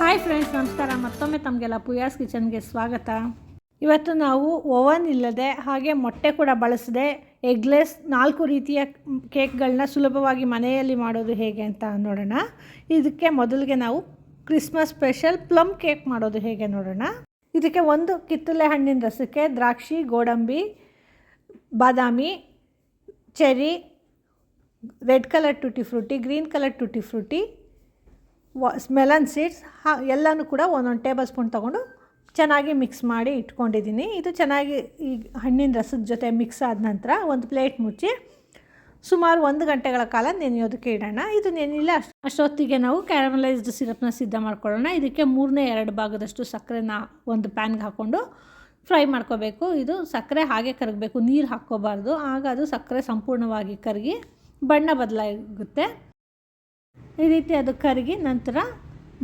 Hi friends ನಮಸ್ಕಾರ. ಮತ್ತೊಮ್ಮೆ ತಮಗೆಲ್ಲ ಪುಯಾಸ್ ಕಿಚನ್ಗೆ ಸ್ವಾಗತ. ಇವತ್ತು ನಾವು ಓವನ್ ಇಲ್ಲದೆ ಹಾಗೆ ಮೊಟ್ಟೆ ಕೂಡ ಬಳಸದೆ ಎಗ್ಲೆಸ್ ನಾಲ್ಕು ರೀತಿಯ ಕೇಕ್ಗಳನ್ನ ಸುಲಭವಾಗಿ ಮನೆಯಲ್ಲಿ ಮಾಡೋದು ಹೇಗೆ ಅಂತ ನೋಡೋಣ. ಇದಕ್ಕೆ ಮೊದಲಿಗೆ ನಾವು ಕ್ರಿಸ್ಮಸ್ ಸ್ಪೆಷಲ್ ಪ್ಲಮ್ ಕೇಕ್ ಮಾಡೋದು ಹೇಗೆ ನೋಡೋಣ. ಇದಕ್ಕೆ ಒಂದು ಕಿತ್ತಲೆ ಹಣ್ಣಿನ ರಸಕ್ಕೆ ದ್ರಾಕ್ಷಿ, ಗೋಡಂಬಿ, ಬಾದಾಮಿ cherry red colour tutti frutti, green colour tutti frutti melon seeds ಹಾ, ಎಲ್ಲನೂ ಕೂಡ ಒಂದೊಂದು ಟೇಬಲ್ ಸ್ಪೂನ್ ತೊಗೊಂಡು ಚೆನ್ನಾಗಿ ಮಿಕ್ಸ್ ಮಾಡಿ ಇಟ್ಕೊಂಡಿದ್ದೀನಿ. ಇದು ಚೆನ್ನಾಗಿ ಈ ಹಣ್ಣಿನ ರಸದ ಜೊತೆ ಮಿಕ್ಸ್ ಆದ ನಂತರ ಒಂದು ಪ್ಲೇಟ್ ಮುಚ್ಚಿ ಸುಮಾರು ಒಂದು ಗಂಟೆಗಳ ಕಾಲ ನೆನೆಯೋದಕ್ಕೆ ಇಡೋಣ. ಇದು ಅಷ್ಟು, ಅಷ್ಟೊತ್ತಿಗೆ ನಾವು ಕ್ಯಾರಮಲೈಸ್ಡ್ ಸಿರಪ್ನ ಸಿದ್ಧ ಮಾಡ್ಕೊಳ್ಳೋಣ. ಇದಕ್ಕೆ ಮೂರನೇ ಎರಡು ಭಾಗದಷ್ಟು ಸಕ್ಕರೆನ ಒಂದು ಪ್ಯಾನ್ಗೆ ಹಾಕ್ಕೊಂಡು ಫ್ರೈ ಮಾಡ್ಕೋಬೇಕು. ಇದು ಸಕ್ಕರೆ ಹಾಗೆ ಕರಗಬೇಕು, ನೀರು ಹಾಕ್ಕೋಬಾರ್ದು. ಆಗ ಅದು ಸಕ್ಕರೆ ಸಂಪೂರ್ಣವಾಗಿ ಕರಗಿ ಬಣ್ಣ ಬದಲಾಗುತ್ತೆ. ಈ ರೀತಿ ಅದು ಕರಗಿ ನಂತರ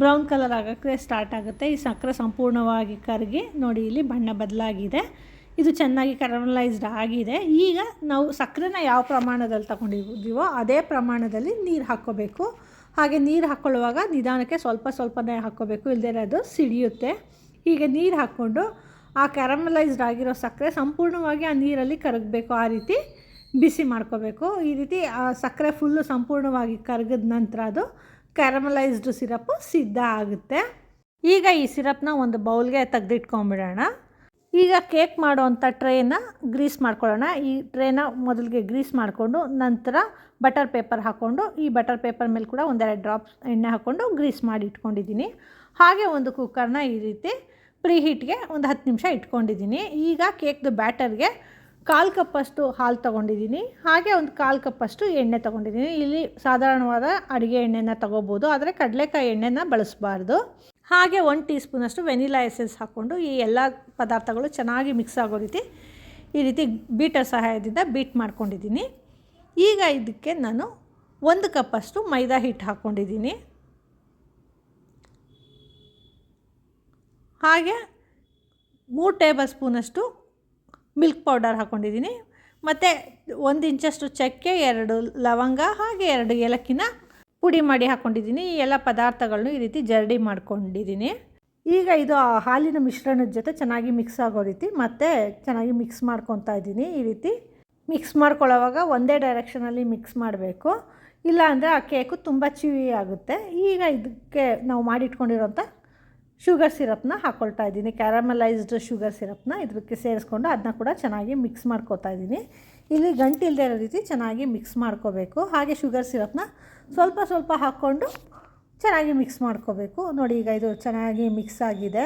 ಬ್ರೌನ್ ಕಲರ್ ಆಗೋಕ್ಕೆ ಸ್ಟಾರ್ಟ್ ಆಗುತ್ತೆ. ಈ ಸಕ್ಕರೆ ಸಂಪೂರ್ಣವಾಗಿ ಕರಗಿ ನೋಡಿ, ಇಲ್ಲಿ ಬಣ್ಣ ಬದಲಾಗಿದೆ. ಇದು ಚೆನ್ನಾಗಿ ಕರಮಲೈಸ್ಡ್ ಆಗಿದೆ. ಈಗ ನಾವು ಸಕ್ಕರೆನ ಯಾವ ಪ್ರಮಾಣದಲ್ಲಿ ತಗೊಂಡಿದ್ದೀವೋ ಅದೇ ಪ್ರಮಾಣದಲ್ಲಿ ನೀರು ಹಾಕ್ಕೋಬೇಕು. ಹಾಗೆ ನೀರು ಹಾಕ್ಕೊಳ್ಳುವಾಗ ನಿಧಾನಕ್ಕೆ ಸ್ವಲ್ಪ ಸ್ವಲ್ಪನೇ ಹಾಕ್ಕೋಬೇಕು ಇಲ್ಲದೇ ಅದು ಸಿಡಿಯುತ್ತೆ. ಈಗ ನೀರು ಹಾಕ್ಕೊಂಡು ಆ ಕ್ಯಾರಮಲೈಸ್ಡ್ ಆಗಿರೋ ಸಕ್ಕರೆ ಸಂಪೂರ್ಣವಾಗಿ ಆ ನೀರಲ್ಲಿ ಕರಗಬೇಕು ಆ ರೀತಿ. ಬಿಸಿ ಮಾಡ್ಕೋಬೇಕು. ಈ ರೀತಿ ಸಕ್ಕರೆ ಫುಲ್ಲು ಸಂಪೂರ್ಣವಾಗಿ ಕರಗಿದ ನಂತರ ಅದು ಕ್ಯಾರಮಲೈಸ್ಡ್ ಸಿರಪ್ಪು ಸಿದ್ಧ ಆಗುತ್ತೆ. ಈಗ ಈ ಸಿರಪ್ನ ಒಂದು ಬೌಲ್ಗೆ ತೆಗೆದಿಟ್ಕೊಂಬಿಡೋಣ ಈಗ ಕೇಕ್ ಮಾಡುವಂಥ ಟ್ರೇನ ಗ್ರೀಸ್ ಮಾಡ್ಕೊಳ್ಳೋಣ. ಈ ಟ್ರೇನ ಮೊದಲಿಗೆ ಗ್ರೀಸ್ ಮಾಡಿಕೊಂಡು, ನಂತರ ಬಟರ್ ಪೇಪರ್ ಹಾಕ್ಕೊಂಡು ಈ ಬಟರ್ ಪೇಪರ್ ಮೇಲೆ ಕೂಡ ಒಂದೆರಡು ಡ್ರಾಪ್ಸ್ ಎಣ್ಣೆ ಹಾಕ್ಕೊಂಡು ಗ್ರೀಸ್ ಮಾಡಿ ಇಟ್ಕೊಂಡಿದ್ದೀನಿ. ಹಾಗೆ ಒಂದು ಕುಕ್ಕರ್ನ ಈ ರೀತಿ ಪ್ರೀ ಹೀಟ್ಗೆ ಒಂದು ಹತ್ತು ನಿಮಿಷ ಇಟ್ಕೊಂಡಿದ್ದೀನಿ. ಈಗ ಕೇಕ್ದು ಬ್ಯಾಟರ್ಗೆ ಕಾಲು ಕಪ್ಪಷ್ಟು ಹಾಲು ತೊಗೊಂಡಿದ್ದೀನಿ. ಹಾಗೆ ಒಂದು ಕಾಲು ಕಪ್ಪಷ್ಟು ಎಣ್ಣೆ ತೊಗೊಂಡಿದ್ದೀನಿ. ಇಲ್ಲಿ ಸಾಧಾರಣವಾದ ಅಡುಗೆ ಎಣ್ಣೆನ ತೊಗೋಬೋದು. ಆದರೆ ಕಡಲೆಕಾಯಿ ಎಣ್ಣೆನ ಬಳಸಬಾರ್ದು. ಹಾಗೆ ಒಂದು ಟೀ ಸ್ಪೂನಷ್ಟು ವೆನಿಲಾ ಎಸೆನ್ಸ್ ಹಾಕ್ಕೊಂಡು ಈ ಎಲ್ಲ ಪದಾರ್ಥಗಳು ಚೆನ್ನಾಗಿ ಮಿಕ್ಸ್ ಆಗೋ ರೀತಿ ಈ ರೀತಿ ಬೀಟರ್ ಸಹಾಯದಿಂದ ಬೀಟ್ ಮಾಡ್ಕೊಂಡಿದ್ದೀನಿ. ಈಗ ಇದಕ್ಕೆ ನಾನು ಒಂದು ಕಪ್ಪಷ್ಟು ಮೈದಾ ಹಿಟ್ಟು ಹಾಕ್ಕೊಂಡಿದ್ದೀನಿ. ಹಾಗೆ ಮೂರು ಟೇಬಲ್ ಸ್ಪೂನಷ್ಟು ಮಿಲ್ಕ್ ಪೌಡರ್ ಹಾಕ್ಕೊಂಡಿದ್ದೀನಿ ಮತ್ತು ಒಂದು ಇಂಚಷ್ಟು ಚಕ್ಕೆ, ಎರಡು ಲವಂಗ ಹಾಗೆ ಎರಡು ಏಲಕ್ಕಿನ ಪುಡಿ ಮಾಡಿ ಹಾಕ್ಕೊಂಡಿದ್ದೀನಿ ಈ ಎಲ್ಲ ಪದಾರ್ಥಗಳನ್ನು ಈ ರೀತಿ ಜರಡಿ ಮಾಡ್ಕೊಂಡಿದ್ದೀನಿ. ಈಗ ಇದು ಆ ಹಾಲಿನ ಮಿಶ್ರಣದ ಜೊತೆ ಚೆನ್ನಾಗಿ ಮಿಕ್ಸ್ ಆಗೋ ರೀತಿ ಮತ್ತೆ ಚೆನ್ನಾಗಿ ಮಿಕ್ಸ್ ಮಾಡ್ಕೊತಾ ಇದ್ದೀನಿ. ಈ ರೀತಿ ಮಿಕ್ಸ್ ಮಾಡ್ಕೊಳ್ಳೋವಾಗ ಒಂದೇ ಡೈರೆಕ್ಷನಲ್ಲಿ ಮಿಕ್ಸ್ ಮಾಡಬೇಕು. ಇಲ್ಲ ಅಂದರೆ ಆ ಕೇಕು ತುಂಬ ಚಿವಿ ಆಗುತ್ತೆ. ಈಗ ಇದಕ್ಕೆ ನಾವು ಮಾಡಿಟ್ಕೊಂಡಿರೋಂಥ ಶುಗರ್ ಸಿರಪ್ನ ಹಾಕ್ಕೊಳ್ತಾ ಇದ್ದೀನಿ. ಕ್ಯಾರಮಲೈಸ್ಡ್ ಶುಗರ್ ಸಿರಪ್ನ ಇದಕ್ಕೆ ಸೇರಿಸ್ಕೊಂಡು ಅದನ್ನ ಕೂಡ ಚೆನ್ನಾಗಿ ಮಿಕ್ಸ್ ಮಾಡ್ಕೋತಾ ಇದ್ದೀನಿ. ಇಲ್ಲಿ ಗಂಟಿಲ್ಲದೆ ಇರೋ ರೀತಿ ಚೆನ್ನಾಗಿ ಮಿಕ್ಸ್ ಮಾಡ್ಕೋಬೇಕು. ಹಾಗೆ ಶುಗರ್ ಸಿರಪ್ನ ಸ್ವಲ್ಪ ಸ್ವಲ್ಪ ಹಾಕ್ಕೊಂಡು ಚೆನ್ನಾಗಿ ಮಿಕ್ಸ್ ಮಾಡ್ಕೋಬೇಕು. ನೋಡಿ ಈಗ ಇದು ಚೆನ್ನಾಗಿ ಮಿಕ್ಸ್ ಆಗಿದೆ.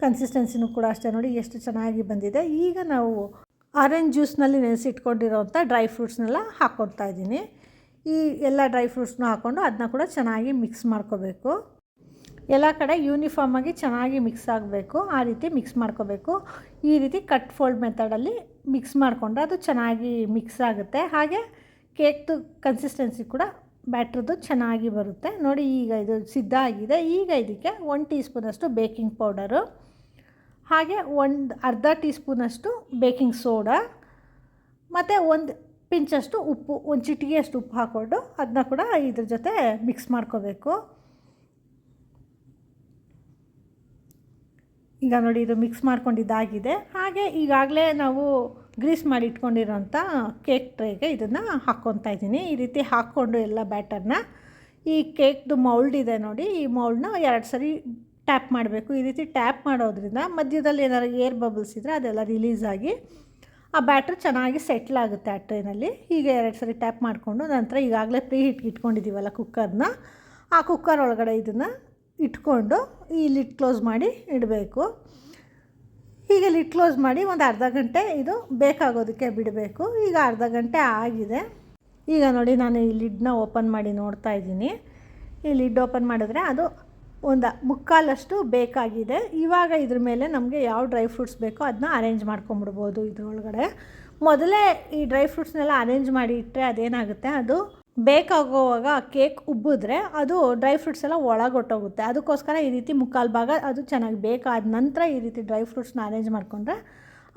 ಕನ್ಸಿಸ್ಟೆನ್ಸಿನೂ ಕೂಡ ಅಷ್ಟೇ. ನೋಡಿ ಎಷ್ಟು ಚೆನ್ನಾಗಿ ಬಂದಿದೆ. ಈಗ ನಾವು ಆರೆಂಜ್ ಜ್ಯೂಸ್ನಲ್ಲಿ ನೆನೆಸಿಟ್ಕೊಂಡಿರೋಂಥ ಡ್ರೈ ಫ್ರೂಟ್ಸ್ನೆಲ್ಲ ಹಾಕ್ಕೊಳ್ತಾ ಇದ್ದೀನಿ. ಈ ಎಲ್ಲ ಡ್ರೈ ಫ್ರೂಟ್ಸ್ನೂ ಹಾಕ್ಕೊಂಡು ಅದನ್ನ ಕೂಡ ಚೆನ್ನಾಗಿ ಮಿಕ್ಸ್ ಮಾಡ್ಕೋಬೇಕು. ಎಲ್ಲ ಕಡೆ ಯೂನಿಫಾರ್ಮಾಗಿ ಚೆನ್ನಾಗಿ ಮಿಕ್ಸ್ ಆಗಬೇಕು, ಆ ರೀತಿ ಮಿಕ್ಸ್ ಮಾಡ್ಕೋಬೇಕು. ಈ ರೀತಿ ಕಟ್ ಫೋಲ್ಡ್ ಮೆಥಡಲ್ಲಿ ಮಿಕ್ಸ್ ಮಾಡಿಕೊಂಡ್ರೆ ಅದು ಚೆನ್ನಾಗಿ ಮಿಕ್ಸ್ ಆಗುತ್ತೆ. ಹಾಗೆ ಕೇಕ್ದು ಕನ್ಸಿಸ್ಟೆನ್ಸಿ ಕೂಡ ಬ್ಯಾಟ್ರದ್ದು ಚೆನ್ನಾಗಿ ಬರುತ್ತೆ. ನೋಡಿ ಈಗ ಇದು ಸಿದ್ಧ ಆಗಿದೆ. ಈಗ ಇದಕ್ಕೆ ಒನ್ ಟೀ ಸ್ಪೂನಷ್ಟು ಬೇಕಿಂಗ್ ಪೌಡರು ಹಾಗೆ ಒಂದು ಅರ್ಧ ಟೀ ಸ್ಪೂನಷ್ಟು ಬೇಕಿಂಗ್ ಸೋಡಾ ಮತ್ತು ಒಂದು ಪಿಂಚಷ್ಟು ಉಪ್ಪು, ಒಂದು ಚಿಟಿಗೆಯಷ್ಟು ಉಪ್ಪು ಹಾಕ್ಕೊಂಡು ಅದನ್ನ ಕೂಡ ಇದ್ರ ಜೊತೆ ಮಿಕ್ಸ್ ಮಾಡ್ಕೋಬೇಕು. ಈಗ ನೋಡಿ ಇದು ಮಿಕ್ಸ್ ಮಾಡ್ಕೊಂಡಿದ್ದಾಗಿದೆ. ಹಾಗೆ ಈಗಾಗಲೇ ನಾವು ಗ್ರೀಸ್ ಮಾಡಿ ಇಟ್ಕೊಂಡಿರೋಂಥ ಕೇಕ್ ಟ್ರೇಗೆ ಇದನ್ನು ಹಾಕ್ಕೊತಾ ಇದ್ದೀನಿ. ಈ ರೀತಿ ಹಾಕ್ಕೊಂಡು ಎಲ್ಲ ಬ್ಯಾಟರ್ನ ಈ ಕೇಕ್ದು ಮೌಲ್ಡ್ ಇದೆ ನೋಡಿ. ಈ ಮೌಲ್ಡ್ನ ಎರಡು ಸರಿ ಟ್ಯಾಪ್ ಮಾಡಬೇಕು. ಈ ರೀತಿ ಟ್ಯಾಪ್ ಮಾಡೋದ್ರಿಂದ ಮಧ್ಯದಲ್ಲಿ ಏನಾದ್ರು ಏರ್ ಬಬಲ್ಸ್ ಇದ್ದರೆ ಅದೆಲ್ಲ ರಿಲೀಸ್ ಆಗಿ ಆ ಬ್ಯಾಟ್ರ್ ಚೆನ್ನಾಗಿ ಸೆಟ್ಲ್ ಆಗುತ್ತೆ ಆ ಟ್ರೈನಲ್ಲಿ ಹೀಗೆ ಎರಡು ಸರಿ ಟ್ಯಾಪ್ ಮಾಡಿಕೊಂಡು ನಂತರ ಈಗಾಗಲೇ ಪ್ರೀ ಹಿಟ್ಗೆ ಇಟ್ಕೊಂಡಿದ್ದೀವಲ್ಲ ಕುಕ್ಕರ್ನ ಆ ಕುಕ್ಕರ್ ಒಳಗಡೆ ಇದನ್ನು ಇಟ್ಕೊಂಡು ಈ ಲಿಡ್ ಕ್ಲೋಸ್ ಮಾಡಿ ಇಡಬೇಕು. ಹೀಗೆ ಲಿಡ್ ಕ್ಲೋಸ್ ಮಾಡಿ ಒಂದು ಅರ್ಧ ಗಂಟೆ ಇದು ಬೇಕಾಗೋದಕ್ಕೆ ಬಿಡಬೇಕು. ಈಗ ಅರ್ಧ ಗಂಟೆ ಆಗಿದೆ. ಈಗ ನೋಡಿ ನಾನು ಈ ಲಿಡ್ನ ಓಪನ್ ಮಾಡಿ ನೋಡ್ತಾ ಇದ್ದೀನಿ. ಈ ಲಿಡ್ ಓಪನ್ ಮಾಡಿದ್ರೆ ಅದು ಒಂದು ಮುಕ್ಕಾಲಷ್ಟು ಬೇಕಾಗಿದೆ. ಇವಾಗ ಇದ್ರ ಮೇಲೆ ನಮಗೆ ಯಾವ ಡ್ರೈ ಫ್ರೂಟ್ಸ್ ಬೇಕೋ ಅದನ್ನ ಅರೇಂಜ್ ಮಾಡ್ಕೊಂಬಿಡ್ಬೋದು ಇದ್ರೊಳಗಡೆ. ಮೊದಲೇ ಈ ಡ್ರೈ ಫ್ರೂಟ್ಸ್ನೆಲ್ಲ ಅರೇಂಜ್ ಮಾಡಿ ಇಟ್ಟರೆ ಅದೇನಾಗುತ್ತೆ? ಅದು ಬೇಕಾಗೋವಾಗ ಕೇಕ್ ಉಬ್ಬಿದ್ರೆ ಅದು ಡ್ರೈ ಫ್ರೂಟ್ಸ್ ಎಲ್ಲ ಒಳಗೊಟ್ಟೋಗುತ್ತೆ. ಅದಕ್ಕೋಸ್ಕರ ಈ ರೀತಿ ಮುಕ್ಕಾಲು ಭಾಗ ಅದು ಚೆನ್ನಾಗಿ ಬೇಕಾದ ನಂತರ ಈ ರೀತಿ ಡ್ರೈ ಫ್ರೂಟ್ಸ್ನ ಅರೇಂಜ್ ಮಾಡಿಕೊಂಡ್ರೆ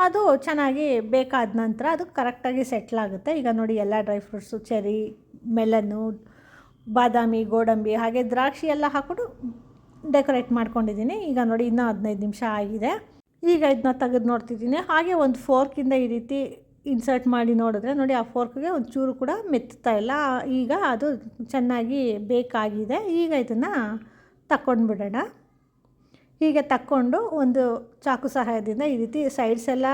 ಅದು ಚೆನ್ನಾಗಿ ಬೇಕಾದ ನಂತರ ಅದು ಕರೆಕ್ಟಾಗಿ ಸೆಟ್ಲ್ ಆಗುತ್ತೆ. ಈಗ ನೋಡಿ ಎಲ್ಲ ಡ್ರೈ ಫ್ರೂಟ್ಸು ಚೆರಿ ಮೆಲನ್ನು, ಬಾದಾಮಿ, ಗೋಡಂಬಿ ಹಾಗೆ ದ್ರಾಕ್ಷಿ ಎಲ್ಲ ಹಾಕ್ಬಿಟ್ಟು ಡೆಕೋರೇಟ್ ಮಾಡ್ಕೊಂಡಿದ್ದೀನಿ. ಈಗ ನೋಡಿ ಇನ್ನೂ ಹದಿನೈದು ನಿಮಿಷ ಆಗಿದೆ. ಈಗ ಇದನ್ನ ತೆಗೆದು ನೋಡ್ತಿದ್ದೀನಿ. ಹಾಗೆ ಒಂದು ಫೋರ್ಕಿಂದ ಈ ರೀತಿ ಇನ್ಸರ್ಟ್ ಮಾಡಿ ನೋಡಿದ್ರೆ ನೋಡಿ ಆ ಫೋರ್ಕ್ಗೆ ಒಂದು ಚೂರು ಕೂಡ ಮೆತ್ತಾ ಇಲ್ಲ. ಈಗ ಅದು ಚೆನ್ನಾಗಿ ಬೇಕಾಗಿದೆ ಈಗ ಇದನ್ನು ತಕ್ಕೊಂಡ್ಬಿಡೋಣ. ಹೀಗೆ ತಕ್ಕೊಂಡು ಒಂದು ಚಾಕು ಸಹಾಯದಿಂದ ಈ ರೀತಿ ಸೈಡ್ಸ್ ಎಲ್ಲ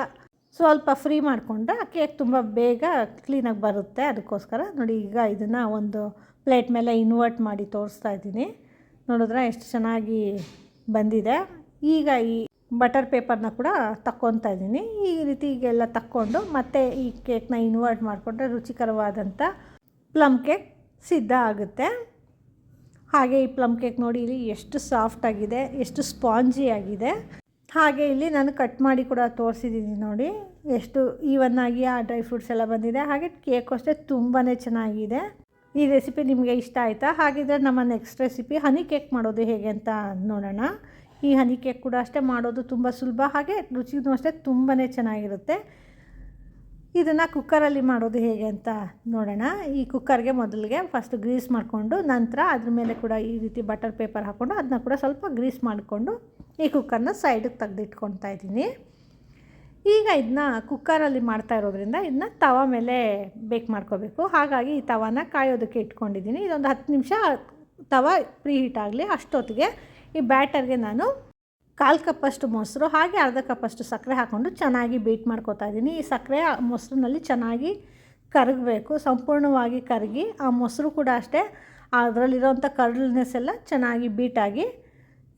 ಸ್ವಲ್ಪ ಫ್ರೀ ಮಾಡಿಕೊಂಡ್ರೆ ಕೇಕ್ ತುಂಬ ಬೇಗ ಕ್ಲೀನಾಗಿ ಬರುತ್ತೆ. ಅದಕ್ಕೋಸ್ಕರ ನೋಡಿ ಈಗ ಇದನ್ನು ಒಂದು ಪ್ಲೇಟ್ ಮೇಲೆ ಇನ್ವರ್ಟ್ ಮಾಡಿ ತೋರಿಸ್ತಾ ಇದ್ದೀನಿ. ನೋಡಿದ್ರೆ ಎಷ್ಟು ಚೆನ್ನಾಗಿ ಬಂದಿದೆ. ಈಗ ಈ ಬಟರ್ ಪೇಪರ್ನ ಕೂಡ ತಕ್ಕೊತಾ ಇದ್ದೀನಿ. ಈ ರೀತಿ ಈಗೆಲ್ಲ ತಕ್ಕೊಂಡು ಮತ್ತೆ ಈ ಕೇಕ್ನ ಇನ್ವರ್ಟ್ ಮಾಡಿಕೊಂಡ್ರೆ ರುಚಿಕರವಾದಂಥ ಪ್ಲಮ್ ಕೇಕ್ ಸಿದ್ಧ ಆಗುತ್ತೆ. ಹಾಗೆ ಈ ಪ್ಲಮ್ ಕೇಕ್ ನೋಡಿ, ಇಲ್ಲಿ ಎಷ್ಟು ಸಾಫ್ಟ್ ಆಗಿದೆ, ಎಷ್ಟು ಸ್ಪಾಂಜಿ ಆಗಿದೆ. ಹಾಗೆ ಇಲ್ಲಿ ನಾನು ಕಟ್ ಮಾಡಿ ಕೂಡ ತೋರಿಸಿದ್ದೀನಿ ನೋಡಿ, ಎಷ್ಟು ಈವನ್ ಆಗಿ ಆ ಡ್ರೈ ಫ್ರೂಟ್ಸ್ ಎಲ್ಲ ಬಂದಿದೆ. ಹಾಗೆ ಕೇಕು ಅಷ್ಟೇ ತುಂಬಾ ಚೆನ್ನಾಗಿದೆ. ಈ ರೆಸಿಪಿ ನಿಮಗೆ ಇಷ್ಟ ಆಯಿತಾ? ಹಾಗಿದ್ರೆ ನಮ್ಮ ನೆಕ್ಸ್ಟ್ ರೆಸಿಪಿ ಹನಿ ಕೇಕ್ ಮಾಡೋದು ಹೇಗೆ ಅಂತ ನೋಡೋಣ. ಈ ಹನಿ ಕೇಕ್ ಕೂಡ ಅಷ್ಟೇ ಮಾಡೋದು ತುಂಬ ಸುಲಭ. ಹಾಗೆ ರುಚಿನೂ ಅಷ್ಟೇ ತುಂಬಾ ಚೆನ್ನಾಗಿರುತ್ತೆ. ಇದನ್ನು ಕುಕ್ಕರಲ್ಲಿ ಮಾಡೋದು ಹೇಗೆ ಅಂತ ನೋಡೋಣ. ಈ ಕುಕ್ಕರ್ಗೆ ಮೊದಲಿಗೆ ಫಸ್ಟ್ ಗ್ರೀಸ್ ಮಾಡಿಕೊಂಡು ನಂತರ ಅದ್ರ ಮೇಲೆ ಕೂಡ ಈ ರೀತಿ ಬಟರ್ ಪೇಪರ್ ಹಾಕ್ಕೊಂಡು ಅದನ್ನ ಕೂಡ ಸ್ವಲ್ಪ ಗ್ರೀಸ್ ಮಾಡಿಕೊಂಡು ಈ ಕುಕ್ಕರ್ನ ಸೈಡಿಗೆ ತೆಗೆದಿಟ್ಕೊಳ್ತಾ ಇದ್ದೀನಿ. ಈಗ ಇದನ್ನ ಕುಕ್ಕರಲ್ಲಿ ಮಾಡ್ತಾ ಇರೋದ್ರಿಂದ ಇದನ್ನ ತವ ಮೇಲೆ ಬೇಕ್ ಮಾಡ್ಕೋಬೇಕು. ಹಾಗಾಗಿ ಈ ತವಾನ ಕಾಯೋದಕ್ಕೆ ಇಟ್ಕೊಂಡಿದ್ದೀನಿ. ಇದೊಂದು ಹತ್ತು ನಿಮಿಷ ತವ ಪ್ರೀ ಹೀಟ್ ಆಗಲಿ, ಅಷ್ಟೊತ್ತಿಗೆ ಈ ಬ್ಯಾಟರ್ಗೆ ನಾನು ಕಾಲು ಕಪ್ಪಷ್ಟು ಮೊಸರು, ಹಾಗೆ ಅರ್ಧ ಕಪ್ಪಷ್ಟು ಸಕ್ಕರೆ ಹಾಕ್ಕೊಂಡು ಚೆನ್ನಾಗಿ ಬೀಟ್ ಮಾಡ್ಕೊತಾ ಇದ್ದೀನಿ. ಈ ಸಕ್ಕರೆ ಮೊಸರಿನಲ್ಲಿ ಚೆನ್ನಾಗಿ ಕರಗಬೇಕು, ಸಂಪೂರ್ಣವಾಗಿ ಕರಗಿ ಆ ಮೊಸರು ಕೂಡ ಅಷ್ಟೇ ಅದರಲ್ಲಿರೋಂಥ ಕರ್ಲ್ನೆಸ್ ಎಲ್ಲ ಚೆನ್ನಾಗಿ ಬೀಟಾಗಿ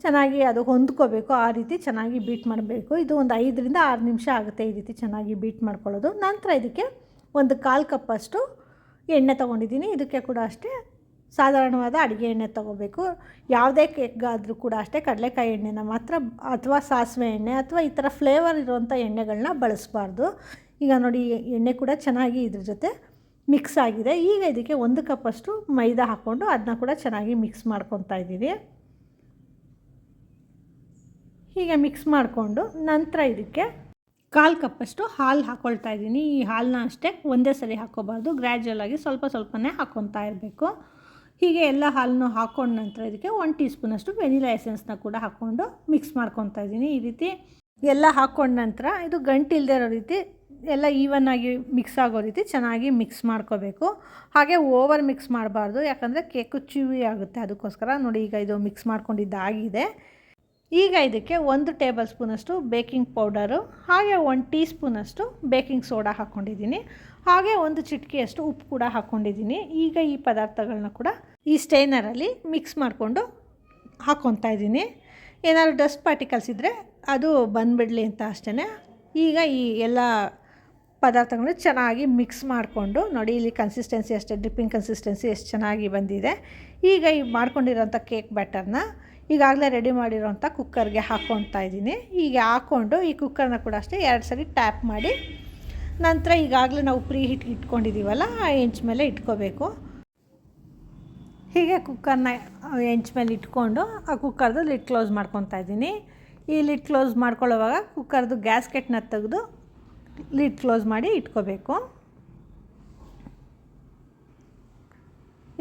ಚೆನ್ನಾಗಿ ಅದು ಹೊಂದ್ಕೋಬೇಕು, ಆ ರೀತಿ ಚೆನ್ನಾಗಿ ಬೀಟ್ ಮಾಡಬೇಕು. ಇದು ಒಂದು ಐದರಿಂದ ಆರು ನಿಮಿಷ ಆಗುತ್ತೆ ಈ ರೀತಿ ಚೆನ್ನಾಗಿ ಬೀಟ್ ಮಾಡ್ಕೊಳ್ಳೋದು. ನಂತರ ಇದಕ್ಕೆ ಒಂದು ಕಾಲು ಕಪ್ಪಷ್ಟು ಎಣ್ಣೆ ತೊಗೊಂಡಿದ್ದೀನಿ. ಇದಕ್ಕೆ ಕೂಡ ಅಷ್ಟೇ ಸಾಧಾರಣವಾದ ಅಡುಗೆ ಎಣ್ಣೆ ತೊಗೋಬೇಕು. ಯಾವುದೇ ಕೇಕ್ಗಾದರೂ ಕೂಡ ಅಷ್ಟೇ ಕಡಲೆಕಾಯಿ ಎಣ್ಣೆನ ಮಾತ್ರ ಅಥವಾ ಸಾಸಿವೆ ಎಣ್ಣೆ ಅಥವಾ ಈ ಥರ ಫ್ಲೇವರ್ ಇರುವಂಥ ಎಣ್ಣೆಗಳನ್ನ ಬಳಸಬಾರ್ದು. ಈಗ ನೋಡಿ ಎಣ್ಣೆ ಕೂಡ ಚೆನ್ನಾಗಿ ಇದ್ರ ಜೊತೆ ಮಿಕ್ಸ್ ಆಗಿದೆ. ಈಗ ಇದಕ್ಕೆ ಒಂದು ಕಪ್ಪಷ್ಟು ಮೈದಾ ಹಾಕ್ಕೊಂಡು ಅದನ್ನ ಕೂಡ ಚೆನ್ನಾಗಿ ಮಿಕ್ಸ್ ಮಾಡ್ಕೊತಾ ಇದ್ದೀವಿ. ಹೀಗೆ ಮಿಕ್ಸ್ ಮಾಡಿಕೊಂಡು ನಂತರ ಇದಕ್ಕೆ ಕಾಲು ಕಪ್ಪಷ್ಟು ಹಾಲು ಹಾಕ್ಕೊಳ್ತಾ ಇದ್ದೀನಿ. ಈ ಹಾಲನ್ನ ಅಷ್ಟೇ ಒಂದೇ ಸರಿ ಹಾಕ್ಕೋಬಾರ್ದು ಗ್ರ್ಯಾಜುವಲ್ ಆಗಿ ಸ್ವಲ್ಪ ಸ್ವಲ್ಪನೇ ಹಾಕ್ಕೊತಾ ಇರಬೇಕು. ಹೀಗೆ ಎಲ್ಲ ಹಾಲನ್ನು ಹಾಕೊಂಡ ನಂತರ ಇದಕ್ಕೆ ಒನ್ ಟೀ ಸ್ಪೂನಷ್ಟು ವೆನಿಲಾ ಎಸೆನ್ಸ್ನ ಕೂಡ ಹಾಕ್ಕೊಂಡು ಮಿಕ್ಸ್ ಮಾಡ್ಕೊತಾ ಇದ್ದೀನಿ. ಈ ರೀತಿ ಎಲ್ಲ ಹಾಕ್ಕೊಂಡ ನಂತರ ಇದು ಗಂಟಿಲ್ಲದೆ ಇರೋ ರೀತಿ ಎಲ್ಲ ಈವನ್ ಆಗಿ ಮಿಕ್ಸ್ ಆಗೋ ರೀತಿ ಚೆನ್ನಾಗಿ ಮಿಕ್ಸ್ ಮಾಡ್ಕೋಬೇಕು. ಹಾಗೆ ಓವರ್ ಮಿಕ್ಸ್ ಮಾಡಬಾರ್ದು. ಯಾಕಂದರೆ ಕೇಕು ಚಿವಿ ಆಗುತ್ತೆ. ಅದಕ್ಕೋಸ್ಕರ ನೋಡಿ ಈಗ ಇದು ಮಿಕ್ಸ್ ಮಾಡ್ಕೊಂಡಿದ್ದಾಗಿದೆ. ಈಗ ಇದಕ್ಕೆ ಒಂದು ಟೇಬಲ್ ಸ್ಪೂನಷ್ಟು ಬೇಕಿಂಗ್ ಪೌಡರು ಹಾಗೆ ಒಂದು ಟೀ ಸ್ಪೂನಷ್ಟು ಬೇಕಿಂಗ್ ಸೋಡಾ ಹಾಕ್ಕೊಂಡಿದ್ದೀನಿ ಹಾಗೆ ಒಂದು ಚಿಟಿಕೆಯಷ್ಟು ಉಪ್ಪು ಕೂಡ ಹಾಕ್ಕೊಂಡಿದ್ದೀನಿ ಈಗ ಈ ಪದಾರ್ಥಗಳನ್ನ ಕೂಡ ಈ ಸ್ಟೈನರಲ್ಲಿ ಮಿಕ್ಸ್ ಮಾಡಿಕೊಂಡು ಹಾಕ್ಕೊತಾ ಇದ್ದೀನಿ. ಏನಾದರೂ ಡಸ್ಟ್ ಪಾರ್ಟಿಕಲ್ಸ್ ಇದ್ದರೆ ಅದು ಬಂದುಬಿಡಲಿ ಅಂತ ಅಷ್ಟೇ ಈಗ ಈ ಎಲ್ಲ ಪದಾರ್ಥಗಳನ್ನ ಚೆನ್ನಾಗಿ ಮಿಕ್ಸ್ ಮಾಡಿಕೊಂಡು ನೋಡಿ, ಇಲ್ಲಿ ಕನ್ಸಿಸ್ಟೆನ್ಸಿ ಅಷ್ಟೇ ಡ್ರಿಪ್ಪಿಂಗ್ ಕನ್ಸಿಸ್ಟೆನ್ಸಿ ಎಷ್ಟು ಚೆನ್ನಾಗಿ ಬಂದಿದೆ. ಈಗ ಈ ಮಾಡ್ಕೊಂಡಿರೋಂಥ ಕೇಕ್ ಬ್ಯಾಟರ್ನ ಈಗಾಗಲೇ ರೆಡಿ ಮಾಡಿರೋಂಥ ಕುಕ್ಕರ್ಗೆ ಹಾಕ್ಕೊತಾ ಇದ್ದೀನಿ. ಈಗ ಹಾಕ್ಕೊಂಡು ಈ ಕುಕ್ಕರ್ನ ಕೂಡ ಅಷ್ಟೇ ಎರಡು ಸರಿ ಟ್ಯಾಪ್ ಮಾಡಿ ನಂತರ ಈಗಾಗಲೇ ನಾವು ಪ್ರೀ ಹಿಟ್ ಇಟ್ಕೊಂಡಿದ್ದೀವಲ್ಲ, ಆ ಎಂಚ್ ಮೇಲೆ ಇಟ್ಕೋಬೇಕು. ಹೀಗೆ ಕುಕ್ಕರ್ನ ಎಂಚ್ ಮೇಲೆ ಇಟ್ಕೊಂಡು ಆ ಕುಕ್ಕರ್ದು ಲಿಡ್ ಕ್ಲೋಸ್ ಮಾಡ್ಕೊತಾ ಇದ್ದೀನಿ. ಈ ಲಿಡ್ ಕ್ಲೋಸ್ ಮಾಡ್ಕೊಳ್ಳೋವಾಗ ಕುಕ್ಕರ್ದು ಗ್ಯಾಸ್ಕೆಟ್ನ ತೆಗೆದು ಲಿಡ್ ಕ್ಲೋಸ್ ಮಾಡಿ ಇಟ್ಕೋಬೇಕು.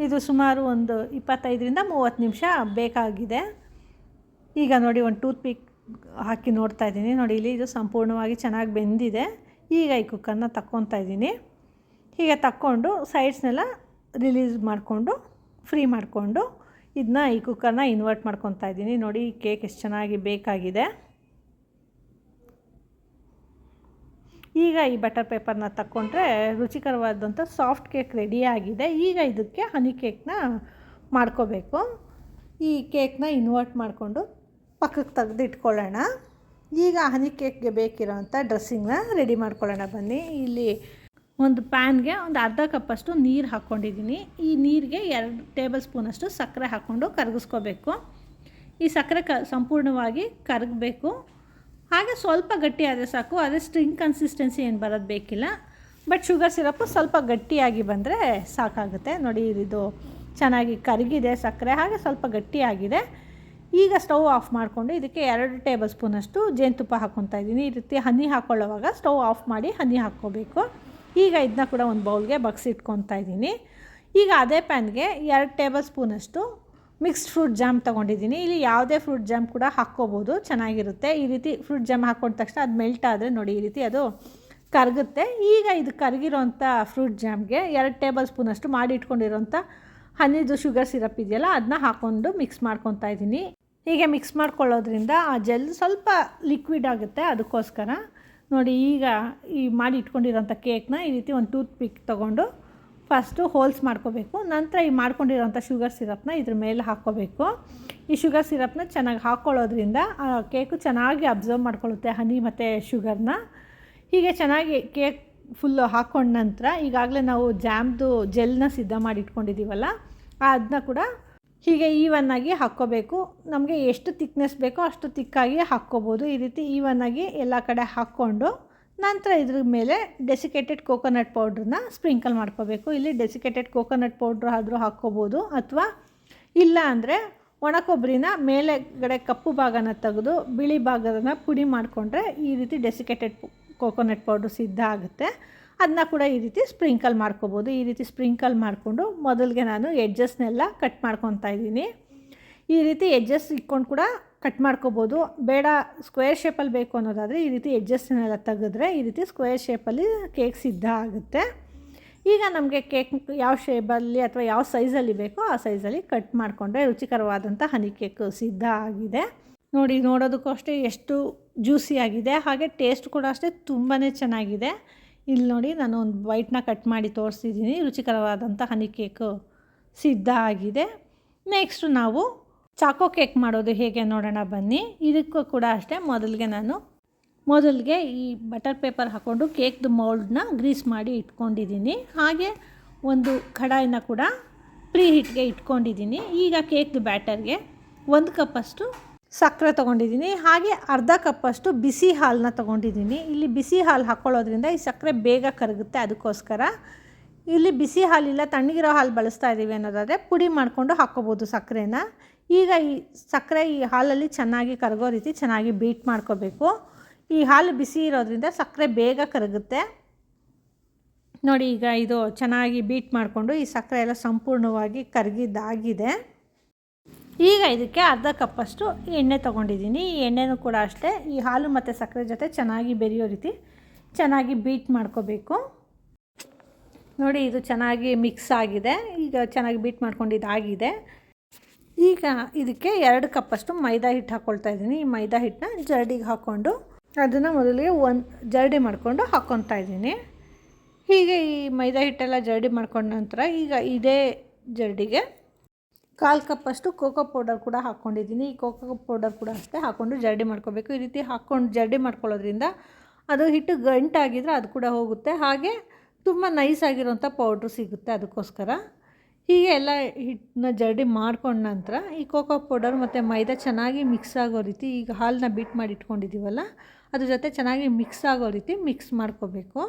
ಇದು ಸುಮಾರು ಒಂದು ಇಪ್ಪತ್ತೈದರಿಂದ ಮೂವತ್ತು ನಿಮಿಷ ಬೇಕಾಗಿದೆ. ಈಗ ನೋಡಿ ಒಂದು ಟೂತ್ ಪಿಕ್ ಹಾಕಿ ನೋಡ್ತಾ ಇದ್ದೀನಿ. ನೋಡಿ ಇಲ್ಲಿ ಇದು ಸಂಪೂರ್ಣವಾಗಿ ಚೆನ್ನಾಗಿ ಬೆಂದಿದೆ. ಈಗ ಈ ಕುಕ್ಕರ್ನ ತಕ್ಕೊತಾ ಇದ್ದೀನಿ. ಹೀಗೆ ತಕ್ಕೊಂಡು ಸೈಡ್ಸ್ನೆಲ್ಲ ರಿಲೀಸ್ ಮಾಡಿಕೊಂಡು ಫ್ರೀ ಮಾಡಿಕೊಂಡು ಇದನ್ನ ಈ ಕುಕ್ಕರ್ನ ಇನ್ವರ್ಟ್ ಮಾಡ್ಕೊತಾ ಇದ್ದೀನಿ. ನೋಡಿ ಕೇಕ್ ಎಷ್ಟು ಚೆನ್ನಾಗಿ ಬೇಕಾಗಿದೆ. ಈಗ ಈ ಬಟರ್ ಪೇಪರ್ನ ತಕ್ಕೊಂಡ್ರೆ ರುಚಿಕರವಾದಂಥ ಸಾಫ್ಟ್ ಕೇಕ್ ರೆಡಿಯಾಗಿದೆ ಈಗ ಇದಕ್ಕೆ ಹನಿ ಕೇಕ್ನ ಮಾಡ್ಕೋಬೇಕು. ಈ ಕೇಕ್ನ ಇನ್ವರ್ಟ್ ಮಾಡಿಕೊಂಡು ಪಕ್ಕಕ್ಕೆ ತೆಗೆದು ಇಟ್ಕೊಳ್ಳೋಣ ಈಗ ಹನಿ ಕೇಕ್ಗೆ ಬೇಕಿರೋಂಥ ಡ್ರೆಸ್ಸಿಂಗ್ನ ರೆಡಿ ಮಾಡ್ಕೊಳ್ಳೋಣ ಬನ್ನಿ. ಇಲ್ಲಿ ಒಂದು ಪ್ಯಾನ್ಗೆ ಒಂದು ಅರ್ಧ ಕಪ್ಪಷ್ಟು ನೀರು ಹಾಕ್ಕೊಂಡಿದ್ದೀನಿ. ಈ ನೀರಿಗೆ ಎರಡು ಟೇಬಲ್ ಸ್ಪೂನಷ್ಟು ಸಕ್ಕರೆ ಹಾಕ್ಕೊಂಡು ಕರಗಿಸ್ಕೋಬೇಕು. ಈ ಸಕ್ಕರೆ ಕ ಸಂಪೂರ್ಣವಾಗಿ ಕರಗಬೇಕು. ಹಾಗೆ ಸ್ವಲ್ಪ ಗಟ್ಟಿ ಆದರೆ ಸಾಕು ಅದೇ ಸ್ಟ್ರಿಂಗ್ ಕನ್ಸಿಸ್ಟೆನ್ಸಿ ಏನು ಬರೋದು ಬೇಕಿಲ್ಲ. ಬಟ್ ಶುಗರ್ ಸಿರಪ್ಪು ಸ್ವಲ್ಪ ಗಟ್ಟಿಯಾಗಿ ಬಂದರೆ ಸಾಕಾಗುತ್ತೆ. ನೋಡಿ ಇದು ಚೆನ್ನಾಗಿ ಕರಗಿದೆ ಸಕ್ಕರೆ, ಹಾಗೆ ಸ್ವಲ್ಪ ಗಟ್ಟಿಯಾಗಿದೆ. ಈಗ ಸ್ಟವ್ ಆಫ್ ಮಾಡಿಕೊಂಡು ಇದಕ್ಕೆ ಎರಡು ಟೇಬಲ್ ಸ್ಪೂನಷ್ಟು ಜೇನುತುಪ್ಪ ಹಾಕ್ಕೊತಾ ಇದ್ದೀನಿ. ಈ ರೀತಿ ಹನಿ ಹಾಕ್ಕೊಳ್ಳೋವಾಗ ಸ್ಟವ್ ಆಫ್ ಮಾಡಿ ಹನಿ ಹಾಕ್ಕೋಬೇಕು. ಈಗ ಇದನ್ನ ಕೂಡ ಒಂದು ಬೌಲ್ಗೆ ಬಗ್ಸಿಟ್ಕೊತಾ ಇದ್ದೀನಿ. ಈಗ ಅದೇ ಪ್ಯಾನ್ಗೆ ಎರಡು ಟೇಬಲ್ ಸ್ಪೂನಷ್ಟು ಮಿಕ್ಸ್ಡ್ ಫ್ರೂಟ್ ಜಾಮ್ ತೊಗೊಂಡಿದ್ದೀನಿ. ಇಲ್ಲಿ ಯಾವುದೇ ಫ್ರೂಟ್ ಜಾಮ್ ಕೂಡ ಹಾಕ್ಕೋಬೋದು, ಚೆನ್ನಾಗಿರುತ್ತೆ. ಈ ರೀತಿ ಫ್ರೂಟ್ ಜಾಮ್ ಹಾಕ್ಕೊಂಡ ತಕ್ಷಣ ಅದು ಮೆಲ್ಟ್ ಆದರೆ ನೋಡಿ, ಈ ರೀತಿ ಅದು ಕರಗುತ್ತೆ. ಈಗ ಇದು ಕರಗಿರೋಂಥ ಫ್ರೂಟ್ ಜಾಮ್ಗೆ ಎರಡು ಟೇಬಲ್ ಸ್ಪೂನಷ್ಟು ಮಾಡಿ ಇಟ್ಕೊಂಡಿರೋಂಥ ಹನಿದು ಶುಗರ್ ಸಿರಪ್ ಇದೆಯಲ್ಲ, ಅದನ್ನ ಹಾಕ್ಕೊಂಡು ಮಿಕ್ಸ್ ಮಾಡ್ಕೊತಾ ಇದ್ದೀನಿ. ಹೀಗೆ ಮಿಕ್ಸ್ ಮಾಡ್ಕೊಳ್ಳೋದ್ರಿಂದ ಆ ಜೆಲ್ ಸ್ವಲ್ಪ ಲಿಕ್ವಿಡ್ ಆಗುತ್ತೆ ಅದಕ್ಕೋಸ್ಕರ. ನೋಡಿ ಈಗ ಈ ಮಾಡಿ ಇಟ್ಕೊಂಡಿರೋಂಥ ಕೇಕ್ನ ಈ ರೀತಿ ಒಂದು ಟೂತ್ ಪಿಕ್ ತೊಗೊಂಡು ಫಸ್ಟು ಹೋಲ್ಸ್ ಮಾಡ್ಕೋಬೇಕು. ನಂತರ ಈ ಮಾಡ್ಕೊಂಡಿರೋಂಥ ಶುಗರ್ ಸಿರಪ್ನ ಇದ್ರ ಮೇಲೆ ಹಾಕ್ಕೋಬೇಕು. ಈ ಶುಗರ್ ಸಿರಪ್ನ ಚೆನ್ನಾಗಿ ಹಾಕ್ಕೊಳ್ಳೋದ್ರಿಂದ ಆ ಕೇಕು ಚೆನ್ನಾಗಿ ಅಬ್ಸರ್ವ್ ಮಾಡ್ಕೊಳ್ಳುತ್ತೆ ಹನಿ ಮತ್ತು ಶುಗರ್ನ ಹೀಗೆ ಚೆನ್ನಾಗಿ ಕೇಕ್ ಫುಲ್ಲು ಹಾಕ್ಕೊಂಡ ನಂತರ ಈಗಾಗಲೇ ನಾವು ಜಾಮ್ದು ಜೆಲ್ನ ಸಿದ್ಧ ಮಾಡಿ ಇಟ್ಕೊಂಡಿದ್ದೀವಲ್ಲ ಅದನ್ನ ಕೂಡ ಹೀಗೆ ಈವನ್ನಾಗಿ ಹಾಕ್ಕೋಬೇಕು. ನಮಗೆ ಎಷ್ಟು ತಿಕ್ನೆಸ್ ಬೇಕೋ ಅಷ್ಟು ತಿಕ್ಕಾಗಿ ಹಾಕ್ಕೋಬೋದು. ಈ ರೀತಿ ಈವನ್ನಾಗಿ ಎಲ್ಲ ಕಡೆ ಹಾಕ್ಕೊಂಡು ನಂತರ ಇದ್ರ ಮೇಲೆ ಡೆಸಿಕೇಟೆಡ್ ಕೋಕೋನಟ್ ಪೌಡ್ರನ್ನ ಸ್ಪ್ರಿಂಕಲ್ ಮಾಡ್ಕೋಬೇಕು. ಇಲ್ಲಿ ಡೆಸಿಕೇಟೆಡ್ ಕೋಕೋನಟ್ ಪೌಡ್ರ್ ಆದರೂ ಹಾಕ್ಕೋಬೋದು ಅಥವಾ ಇಲ್ಲ ಅಂದರೆ ಒಣ ಕೊಬ್ಬರಿನ ಮೇಲೆಗಡೆ ಕಪ್ಪು ಭಾಗನ ತೆಗೆದು ಬಿಳಿ ಭಾಗನ ಪುಡಿ ಮಾಡಿಕೊಂಡ್ರೆ ಈ ರೀತಿ ಡೆಸಿಕೇಟೆಡ್ ಕೋಕೋನಟ್ ಪೌಡ್ರ್ ಸಿದ್ಧ ಆಗುತ್ತೆ. ಅದನ್ನ ಕೂಡ ಈ ರೀತಿ ಸ್ಪ್ರಿಂಕಲ್ ಮಾಡ್ಕೋಬೋದು. ಈ ರೀತಿ ಸ್ಪ್ರಿಂಕಲ್ ಮಾಡಿಕೊಂಡು ಮೊದಲಿಗೆ ನಾನು ಎಡ್ಜಸ್ನೆಲ್ಲ ಕಟ್ ಮಾಡ್ಕೊತಾ ಇದ್ದೀನಿ. ಈ ರೀತಿ ಎಡ್ಜಸ್ ಇಟ್ಕೊಂಡು ಕೂಡ ಕಟ್ ಮಾಡ್ಕೋಬೋದು. ಬೇಡ ಸ್ಕ್ವೇರ್ ಶೇಪಲ್ಲಿ ಬೇಕು ಅನ್ನೋದಾದರೆ ಈ ರೀತಿ ಎಡ್ಜಸ್ನೆಲ್ಲ ತೆಗೆದ್ರೆ ಈ ರೀತಿ ಸ್ಕ್ವೇರ್ ಶೇಪಲ್ಲಿ ಕೇಕ್ ಸಿದ್ಧ ಆಗುತ್ತೆ. ಈಗ ನಮಗೆ ಕೇಕ್ ಯಾವ ಶೇಪಲ್ಲಿ ಅಥವಾ ಯಾವ ಸೈಜಲ್ಲಿ ಬೇಕೋ ಆ ಸೈಜಲ್ಲಿ ಕಟ್ ಮಾಡಿಕೊಂಡ್ರೆ ರುಚಿಕರವಾದಂಥ ಹನಿ ಕೇಕ್ ಸಿದ್ಧ ಆಗಿದೆ. ನೋಡಿ, ನೋಡೋದಕ್ಕೂ ಅಷ್ಟೇ ಎಷ್ಟು ಜ್ಯೂಸಿ ಆಗಿದೆ. ಹಾಗೆ ಟೇಸ್ಟ್ ಕೂಡ ಅಷ್ಟೇ ತುಂಬಾ ಚೆನ್ನಾಗಿದೆ. ಇಲ್ಲಿ ನೋಡಿ ನಾನು ಒಂದು ವೈಟ್ನ ಕಟ್ ಮಾಡಿ ತೋರಿಸಿದ್ದೀನಿ, ರುಚಿಕರವಾದಂಥ ಹನಿ ಕೇಕು ಸಿದ್ಧ ಆಗಿದೆ. ನೆಕ್ಸ್ಟು ನಾವು ಚಾಕೋ ಕೇಕ್ ಮಾಡೋದು ಹೇಗೆ ನೋಡೋಣ ಬನ್ನಿ. ಇದಕ್ಕೂ ಕೂಡ ಅಷ್ಟೇ, ಮೊದಲಿಗೆ ನಾನು ಮೊದಲಿಗೆ ಈ ಬಟರ್ ಪೇಪರ್ ಹಾಕ್ಕೊಂಡು ಕೇಕ್ದು ಮೌಲ್ಡ್ನ ಗ್ರೀಸ್ ಮಾಡಿ ಇಟ್ಕೊಂಡಿದ್ದೀನಿ. ಹಾಗೆ ಒಂದು ಕಡಾಯಿನ ಕೂಡ ಪ್ರೀ ಹಿಟ್ಗೆ ಇಟ್ಕೊಂಡಿದ್ದೀನಿ. ಈಗ ಕೇಕ್ದು ಬ್ಯಾಟರ್ಗೆ ಒಂದು ಕಪ್ಪಷ್ಟು ಸಕ್ಕರೆ ತೊಗೊಂಡಿದ್ದೀನಿ. ಹಾಗೆ ಅರ್ಧ ಕಪ್ಪಷ್ಟು ಬಿಸಿ ಹಾಲನ್ನ ತೊಗೊಂಡಿದ್ದೀನಿ. ಇಲ್ಲಿ ಬಿಸಿ ಹಾಲು ಹಾಕ್ಕೊಳ್ಳೋದ್ರಿಂದ ಈ ಸಕ್ಕರೆ ಬೇಗ ಕರಗುತ್ತೆ ಅದಕ್ಕೋಸ್ಕರ. ಇಲ್ಲಿ ಬಿಸಿ ಹಾಲಿಲ್ಲ, ತಣ್ಣಗಿರೋ ಹಾಲು ಬಳಸ್ತಾ ಇದ್ದೀವಿ ಅನ್ನೋದಾದರೆ ಪುಡಿ ಮಾಡಿಕೊಂಡು ಹಾಕ್ಕೋಬೋದು ಸಕ್ಕರೆನ. ಈಗ ಈ ಸಕ್ಕರೆ ಈ ಹಾಲಲ್ಲಿ ಚೆನ್ನಾಗಿ ಕರಗೋ ರೀತಿ ಚೆನ್ನಾಗಿ ಬೀಟ್ ಮಾಡ್ಕೋಬೇಕು. ಈ ಹಾಲು ಬಿಸಿ ಇರೋದ್ರಿಂದ ಸಕ್ಕರೆ ಬೇಗ ಕರಗುತ್ತೆ. ನೋಡಿ ಈಗ ಇದು ಚೆನ್ನಾಗಿ ಬೀಟ್ ಮಾಡಿಕೊಂಡು ಈ ಸಕ್ಕರೆ ಎಲ್ಲ ಸಂಪೂರ್ಣವಾಗಿ ಕರಗಿದ್ದಾಗಿದೆ. ಈಗ ಇದಕ್ಕೆ ಅರ್ಧ ಕಪ್ಪಷ್ಟು ಎಣ್ಣೆ ತೊಗೊಂಡಿದ್ದೀನಿ. ಈ ಎಣ್ಣೆನೂ ಕೂಡ ಅಷ್ಟೇ. ಈ ಹಾಲು ಮತ್ತು ಸಕ್ಕರೆ ಜೊತೆ ಚೆನ್ನಾಗಿ ಬೆರೆಯೋ ರೀತಿ ಚೆನ್ನಾಗಿ ಬೀಟ್ ಮಾಡ್ಕೋಬೇಕು. ನೋಡಿ, ಇದು ಚೆನ್ನಾಗಿ ಮಿಕ್ಸ್ ಆಗಿದೆ. ಈಗ ಚೆನ್ನಾಗಿ ಬೀಟ್ ಮಾಡ್ಕೊಂಡಿದ್ದಾಗಿದೆ ಈಗ ಇದಕ್ಕೆ ಎರಡು ಕಪ್ಪಷ್ಟು ಮೈದಾ ಹಿಟ್ಟು ಹಾಕ್ಕೊಳ್ತಾ ಇದ್ದೀನಿ. ಈ ಮೈದಾ ಹಿಟ್ಟನ್ನ ಜರಡಿಗೆ ಹಾಕ್ಕೊಂಡು ಅದನ್ನು ಮೊದಲಿಗೆ ಒಂದು ಜರಡಿ ಮಾಡಿಕೊಂಡು ಹಾಕ್ಕೊತಾ ಇದ್ದೀನಿ. ಹೀಗೆ ಈ ಮೈದಾ ಹಿಟ್ಟೆಲ್ಲ ಜರಡಿ ಮಾಡ್ಕೊಂಡ ನಂತರ ಈಗ ಇದೇ ಜರಡಿಗೆ ಕಾಲು ಕಪ್ಪಷ್ಟು ಕೋಕೋ ಪೌಡರ್ ಕೂಡ ಹಾಕ್ಕೊಂಡಿದ್ದೀನಿ ಈ ಕೋಕೋ ಪೌಡರ್ ಕೂಡ ಅಷ್ಟೇ ಹಾಕ್ಕೊಂಡು ಜರಡಿ ಮಾಡ್ಕೋಬೇಕು. ಈ ರೀತಿ ಹಾಕ್ಕೊಂಡು ಜರಡಿ ಮಾಡ್ಕೊಳ್ಳೋದ್ರಿಂದ ಅದು ಹಿಟ್ಟು ಗಂಟಾಗಿದ್ರೆ ಅದು ಕೂಡ ಹೋಗುತ್ತೆ. ಹಾಗೆ ತುಂಬ ನೈಸ್ ಆಗಿರೋಂಥ ಪೌಡ್ರು ಸಿಗುತ್ತೆ ಅದಕ್ಕೋಸ್ಕರ. ಹೀಗೆ ಎಲ್ಲ ಹಿಟ್ಟನ್ನ ಜರಡಿ ಮಾಡ್ಕೊಂಡ ನಂತರ ಈ ಕೋಕೋ ಪೌಡರ್ ಮತ್ತು ಮೈದಾ ಚೆನ್ನಾಗಿ ಮಿಕ್ಸ್ ಆಗೋ ರೀತಿ ಈಗ ಹಾಲನ್ನ ಬೀಟ್ ಮಾಡಿ ಇಟ್ಕೊಂಡಿದ್ದೀವಲ್ಲ, ಅದ್ರ ಜೊತೆ ಚೆನ್ನಾಗಿ ಮಿಕ್ಸ್ ಆಗೋ ರೀತಿ ಮಿಕ್ಸ್ ಮಾಡ್ಕೋಬೇಕು.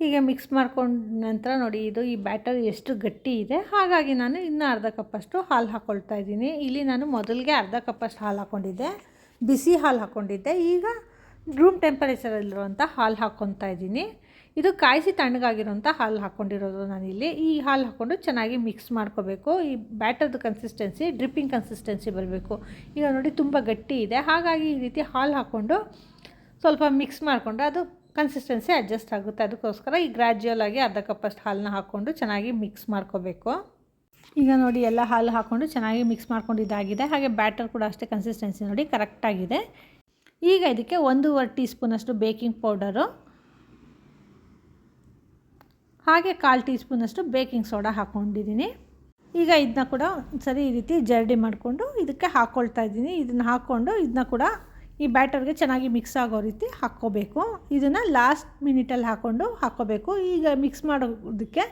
ಹೀಗೆ ಮಿಕ್ಸ್ ಮಾಡ್ಕೊಂಡ ನಂತರ ನೋಡಿ ಇದು ಈ ಬ್ಯಾಟರ್ ಎಷ್ಟು ಗಟ್ಟಿ ಇದೆ. ಹಾಗಾಗಿ ನಾನು ಇನ್ನೂ ಅರ್ಧ ಕಪ್ಪಷ್ಟು ಹಾಲು ಹಾಕ್ಕೊಳ್ತಾ ಇದ್ದೀನಿ. ಇಲ್ಲಿ ನಾನು ಮೊದಲಿಗೆ ಅರ್ಧ ಕಪ್ಪಷ್ಟು ಹಾಲು ಹಾಕ್ಕೊಂಡಿದ್ದೆ ಬಿಸಿ ಹಾಲು ಹಾಕ್ಕೊಂಡಿದ್ದೆ ಈಗ ರೂಮ್ ಟೆಂಪರೇಚರಲ್ಲಿರುವಂಥ ಹಾಲು ಹಾಕ್ಕೊತಾ ಇದ್ದೀನಿ. ಇದು ಕಾಯಿಸಿ ತಣ್ಣಗಾಗಿರೋಂಥ ಹಾಲು ಹಾಕ್ಕೊಂಡಿರೋದು ನಾನಿಲ್ಲಿ ಈ ಹಾಲು ಹಾಕ್ಕೊಂಡು ಚೆನ್ನಾಗಿ ಮಿಕ್ಸ್ ಮಾಡ್ಕೋಬೇಕು. ಈ ಬ್ಯಾಟರ್ದು ಕನ್ಸಿಸ್ಟೆನ್ಸಿ ಡ್ರಿಪ್ಪಿಂಗ್ ಕನ್ಸಿಸ್ಟೆನ್ಸಿ ಬರಬೇಕು. ಈಗ ನೋಡಿ ತುಂಬ ಗಟ್ಟಿ ಇದೆ. ಹಾಗಾಗಿ ಈ ರೀತಿ ಹಾಲು ಹಾಕ್ಕೊಂಡು ಸ್ವಲ್ಪ ಮಿಕ್ಸ್ ಮಾಡಿಕೊಂಡು ಅದು ಕನ್ಸಿಸ್ಟೆನ್ಸಿ ಅಡ್ಜಸ್ಟ್ ಆಗುತ್ತೆ. ಅದಕ್ಕೋಸ್ಕರ ಈ ಗ್ರ್ಯಾಜುಯಲ್ ಆಗಿ ಅರ್ಧ ಕಪ್ಪಷ್ಟು ಹಾಲನ್ನ ಹಾಕ್ಕೊಂಡು ಚೆನ್ನಾಗಿ ಮಿಕ್ಸ್ ಮಾಡ್ಕೋಬೇಕು. ಈಗ ನೋಡಿ ಎಲ್ಲ ಹಾಲು ಹಾಕ್ಕೊಂಡು ಚೆನ್ನಾಗಿ ಮಿಕ್ಸ್ ಮಾಡ್ಕೊಂಡಿದ್ದಾಗಿದೆ. ಹಾಗೆ ಬ್ಯಾಟರ್ ಕೂಡ ಅಷ್ಟೇ ಕನ್ಸಿಸ್ಟೆನ್ಸಿ ನೋಡಿ ಕರೆಕ್ಟಾಗಿದೆ ಈಗ ಇದಕ್ಕೆ ಒಂದೂವರೆ ಟೀ ಸ್ಪೂನಷ್ಟು ಬೇಕಿಂಗ್ ಪೌಡರು ಹಾಗೆ ಕಾಲು ಟೀ ಸ್ಪೂನಷ್ಟು ಬೇಕಿಂಗ್ ಸೋಡಾ ಹಾಕ್ಕೊಂಡಿದ್ದೀನಿ. ಈಗ ಇದನ್ನ ಕೂಡ ಸರಿ ಈ ರೀತಿ ಜರಡಿ ಮಾಡಿಕೊಂಡು ಇದಕ್ಕೆ ಹಾಕ್ಕೊಳ್ತಾ ಇದ್ದೀನಿ. ಇದನ್ನು ಹಾಕ್ಕೊಂಡು ಇದನ್ನ ಕೂಡ ಈ ಬ್ಯಾಟರ್ಗೆ ಚೆನ್ನಾಗಿ ಮಿಕ್ಸ್ ಆಗೋ ರೀತಿ ಹಾಕ್ಕೋಬೇಕು. ಇದನ್ನು ಲಾಸ್ಟ್ ಮಿನಿಟಲ್ಲಿ ಹಾಕ್ಕೊಂಡು ಹಾಕ್ಕೋಬೇಕು. ಈಗ ಮಿಕ್ಸ್ ಮಾಡೋದಕ್ಕೆ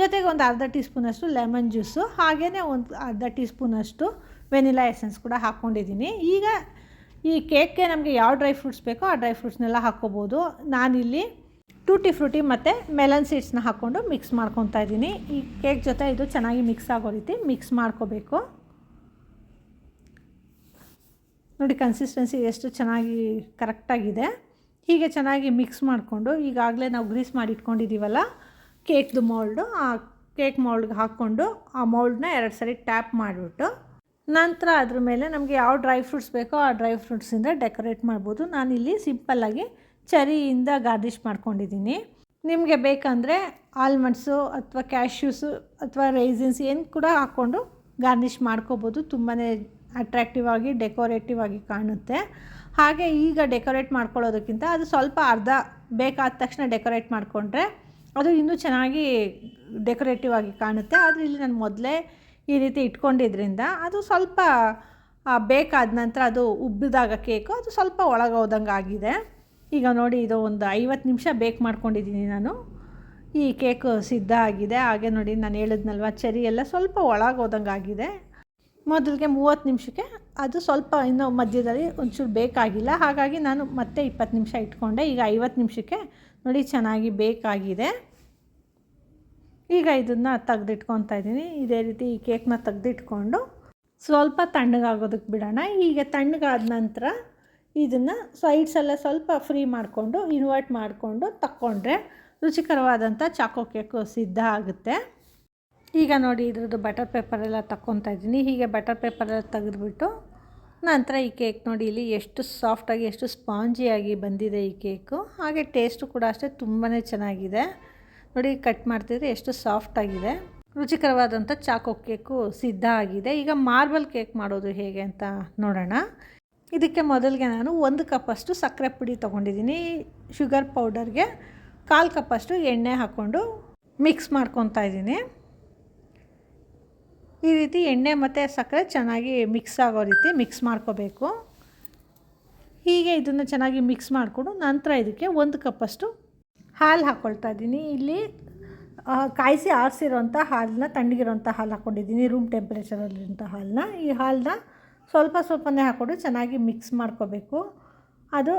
ಜೊತೆಗೆ ಒಂದು ಅರ್ಧ ಟೀ ಸ್ಪೂನಷ್ಟು ಲೆಮನ್ ಜ್ಯೂಸು ಹಾಗೆಯೇ ಒಂದು ಅರ್ಧ ಟೀ ಸ್ಪೂನಷ್ಟು ವೆನಿಲಾ ಎಸೆನ್ಸ್ ಕೂಡ ಹಾಕ್ಕೊಂಡಿದ್ದೀನಿ. ಈಗ ಈ ಕೇಕ್ಗೆ ನಮಗೆ ಯಾವ ಡ್ರೈ ಫ್ರೂಟ್ಸ್ ಬೇಕೋ ಆ ಡ್ರೈ ಫ್ರೂಟ್ಸ್ನೆಲ್ಲ ಹಾಕ್ಕೋಬೋದು. ನಾನಿಲ್ಲಿ ಟೂಟಿ ಫ್ರೂಟಿ ಮತ್ತು ಮೆಲನ್ ಸೀಡ್ಸ್ನ ಹಾಕ್ಕೊಂಡು ಮಿಕ್ಸ್ ಮಾಡ್ಕೊತಾ ಇದ್ದೀನಿ. ಈ ಕೇಕ್ ಜೊತೆ ಇದು ಚೆನ್ನಾಗಿ ಮಿಕ್ಸ್ ಆಗೋ ರೀತಿ ಮಿಕ್ಸ್ ಮಾಡ್ಕೋಬೇಕು. ನೋಡಿ ಕನ್ಸಿಸ್ಟೆನ್ಸಿ ಎಷ್ಟು ಚೆನ್ನಾಗಿ ಕರೆಕ್ಟಾಗಿದೆ ಹೀಗೆ ಚೆನ್ನಾಗಿ ಮಿಕ್ಸ್ ಮಾಡಿಕೊಂಡು ಈಗಾಗಲೇ ನಾವು ಗ್ರೀಸ್ ಮಾಡಿ ಇಟ್ಕೊಂಡಿದ್ದೀವಲ್ಲ ಕೇಕ್ದು ಮೌಲ್ಡು ಆ ಕೇಕ್ ಮೌಲ್ಡ್ಗೆ ಹಾಕ್ಕೊಂಡು ಆ ಮೌಲ್ಡ್ನ ಎರಡು ಸರಿ ಟ್ಯಾಪ್ ಮಾಡಿಬಿಟ್ಟು ನಂತರ ಅದ್ರ ಮೇಲೆ ನಮಗೆ ಯಾವ ಡ್ರೈ ಫ್ರೂಟ್ಸ್ ಬೇಕೋ ಆ ಡ್ರೈ ಫ್ರೂಟ್ಸಿಂದ ಡೆಕೋರೇಟ್ ಮಾಡ್ಬೋದು. ನಾನಿಲ್ಲಿ ಸಿಂಪಲ್ಲಾಗಿ ಚರಿಯಿಂದ ಗಾರ್ನಿಷ್ ಮಾಡ್ಕೊಂಡಿದ್ದೀನಿ. ನಿಮಗೆ ಬೇಕಂದರೆ ಆಲ್ಮಂಡ್ಸು ಅಥವಾ ಕ್ಯಾಶ್ಯೂಸು ಅಥವಾ ರೈಸಿನ್ಸ್ ಏನು ಕೂಡ ಹಾಕ್ಕೊಂಡು ಗಾರ್ನಿಷ್ ಮಾಡ್ಕೋಬೋದು. ತುಂಬಾ ಅಟ್ರ್ಯಾಕ್ಟಿವ್ ಆಗಿ ಡೆಕೋರೇಟಿವ್ ಆಗಿ ಕಾಣುತ್ತೆ. ಹಾಗೆ ಈಗ ಡೆಕೋರೇಟ್ ಮಾಡ್ಕೊಳ್ಳೋದಕ್ಕಿಂತ ಅದು ಸ್ವಲ್ಪ ಅರ್ಧ ಬೇಕಾದ ತಕ್ಷಣ ಡೆಕೋರೇಟ್ ಮಾಡಿಕೊಂಡ್ರೆ ಅದು ಇನ್ನೂ ಚೆನ್ನಾಗಿ ಡೆಕೋರೇಟಿವ್ ಆಗಿ ಕಾಣುತ್ತೆ. ಆದರೆ ಇಲ್ಲಿ ನಾನು ಮೊದಲೇ ಈ ರೀತಿ ಇಟ್ಕೊಂಡಿದ್ರಿಂದ ಅದು ಸ್ವಲ್ಪ ಬೇಕಾದ ನಂತರ ಅದು ಉಬ್ಬಿದಾಗ ಕೇಕು ಅದು ಸ್ವಲ್ಪ ಒಳಗೆ ಹೋದಂಗೆ ಆಗಿದೆ. ಈಗ ನೋಡಿ ಇದು ಒಂದು ಐವತ್ತು ನಿಮಿಷ ಬೇಕ್ ಮಾಡ್ಕೊಂಡಿದ್ದೀನಿ ನಾನು. ಈ ಕೇಕು ಸಿದ್ಧ ಆಗಿದೆ. ಹಾಗೆ ನೋಡಿ ನಾನು ಹೇಳಿದ್ನಲ್ವ, ಚೆರಿ ಎಲ್ಲ ಸ್ವಲ್ಪ ಒಳಗೆ ಹೋದಂಗೆ ಆಗಿದೆ. ಮೊದಲಿಗೆ ಮೂವತ್ತು ನಿಮಿಷಕ್ಕೆ, ಅದು ಸ್ವಲ್ಪ ಇನ್ನೂ ಮಧ್ಯದಲ್ಲಿ ಒಂಚೂರು ಬೇಕಾಗಿಲ್ಲ. ಹಾಗಾಗಿ ನಾನು ಮತ್ತೆ ಇಪ್ಪತ್ತು ನಿಮಿಷ ಇಟ್ಕೊಂಡೆ. ಈಗ ಐವತ್ತು ನಿಮಿಷಕ್ಕೆ ನೋಡಿ ಚೆನ್ನಾಗಿ ಬೇಕಾಗಿದೆ. ಈಗ ಇದನ್ನು ತೆಗೆದಿಟ್ಕೊತಾ ಇದ್ದೀನಿ. ಇದೇ ರೀತಿ ಈ ಕೇಕ್ನ ತೆಗೆದಿಟ್ಕೊಂಡು ಸ್ವಲ್ಪ ತಣ್ಣಗಾಗೋದಕ್ಕೆ ಬಿಡೋಣ. ಈಗ ತಣ್ಣಗಾದ ನಂತರ ಇದನ್ನು ಸೈಡ್ಸೆಲ್ಲ ಸ್ವಲ್ಪ ಫ್ರೀ ಮಾಡಿಕೊಂಡು ಇನ್ವರ್ಟ್ ಮಾಡಿಕೊಂಡು ತಕ್ಕೊಂಡ್ರೆ ರುಚಿಕರವಾದಂಥ ಚಾಕೋ ಕೇಕು ಸಿದ್ಧ ಆಗುತ್ತೆ. ಈಗ ನೋಡಿ ಇದ್ರದ್ದು ಬಟರ್ ಪೇಪರೆಲ್ಲ ತಗೊತಾ ಇದ್ದೀನಿ. ಹೀಗೆ ಬಟರ್ ಪೇಪರೆಲ್ಲ ತೆಗೆದುಬಿಟ್ಟು ನಂತರ ಈ ಕೇಕ್ ನೋಡಿ ಇಲ್ಲಿ ಎಷ್ಟು ಸಾಫ್ಟಾಗಿ ಎಷ್ಟು ಸ್ಪಾಂಜಿಯಾಗಿ ಬಂದಿದೆ ಈ ಕೇಕು ಹಾಗೆ ಟೇಸ್ಟು ಕೂಡ ಅಷ್ಟೇ ತುಂಬಾ ಚೆನ್ನಾಗಿದೆ. ನೋಡಿ ಕಟ್ ಮಾಡ್ತಿದ್ರೆ ಎಷ್ಟು ಸಾಫ್ಟಾಗಿದೆ ರುಚಿಕರವಾದಂಥ ಚಾಕೋ ಕೇಕು ಸಿದ್ಧ ಆಗಿದೆ. ಈಗ ಮಾರ್ಬಲ್ ಕೇಕ್ ಮಾಡೋದು ಹೇಗೆ ಅಂತ ನೋಡೋಣ. ಇದಕ್ಕೆ ಮೊದಲಿಗೆ ನಾನು ಒಂದು ಕಪ್ಪಷ್ಟು ಸಕ್ಕರೆ ಪುಡಿ ತೊಗೊಂಡಿದ್ದೀನಿ. ಶುಗರ್ ಪೌಡರ್ಗೆ ಕಾಲು ಕಪ್ಪಷ್ಟು ಎಣ್ಣೆ ಹಾಕ್ಕೊಂಡು ಮಿಕ್ಸ್ ಮಾಡ್ಕೊತಾ ಇದ್ದೀನಿ. ಈ ರೀತಿ ಎಣ್ಣೆ ಮತ್ತು ಸಕ್ಕರೆ ಚೆನ್ನಾಗಿ ಮಿಕ್ಸ್ ಆಗೋ ರೀತಿ ಮಿಕ್ಸ್ ಮಾಡ್ಕೋಬೇಕು. ಹೀಗೆ ಇದನ್ನು ಚೆನ್ನಾಗಿ ಮಿಕ್ಸ್ ಮಾಡಿಕೊಂಡು ನಂತರ ಇದಕ್ಕೆ ಒಂದು ಕಪ್ಪಷ್ಟು ಹಾಲು ಹಾಕ್ಕೊಳ್ತಾ ಇದ್ದೀನಿ. ಇಲ್ಲಿ ಕಾಯಿಸಿ ಆರಿಸಿರೋಂಥ ಹಾಲನ್ನ ತಣ್ಣಗಿರೋಂಥ ಹಾಲು ಹಾಕ್ಕೊಂಡಿದ್ದೀನಿ ರೂಮ್ ಟೆಂಪ್ರೇಚರಲ್ಲಿರೋಂಥ ಹಾಲನ್ನ. ಈ ಹಾಲನ್ನ ಸ್ವಲ್ಪ ಸ್ವಲ್ಪನೇ ಹಾಕ್ಕೊಂಡು ಚೆನ್ನಾಗಿ ಮಿಕ್ಸ್ ಮಾಡ್ಕೋಬೇಕು. ಅದು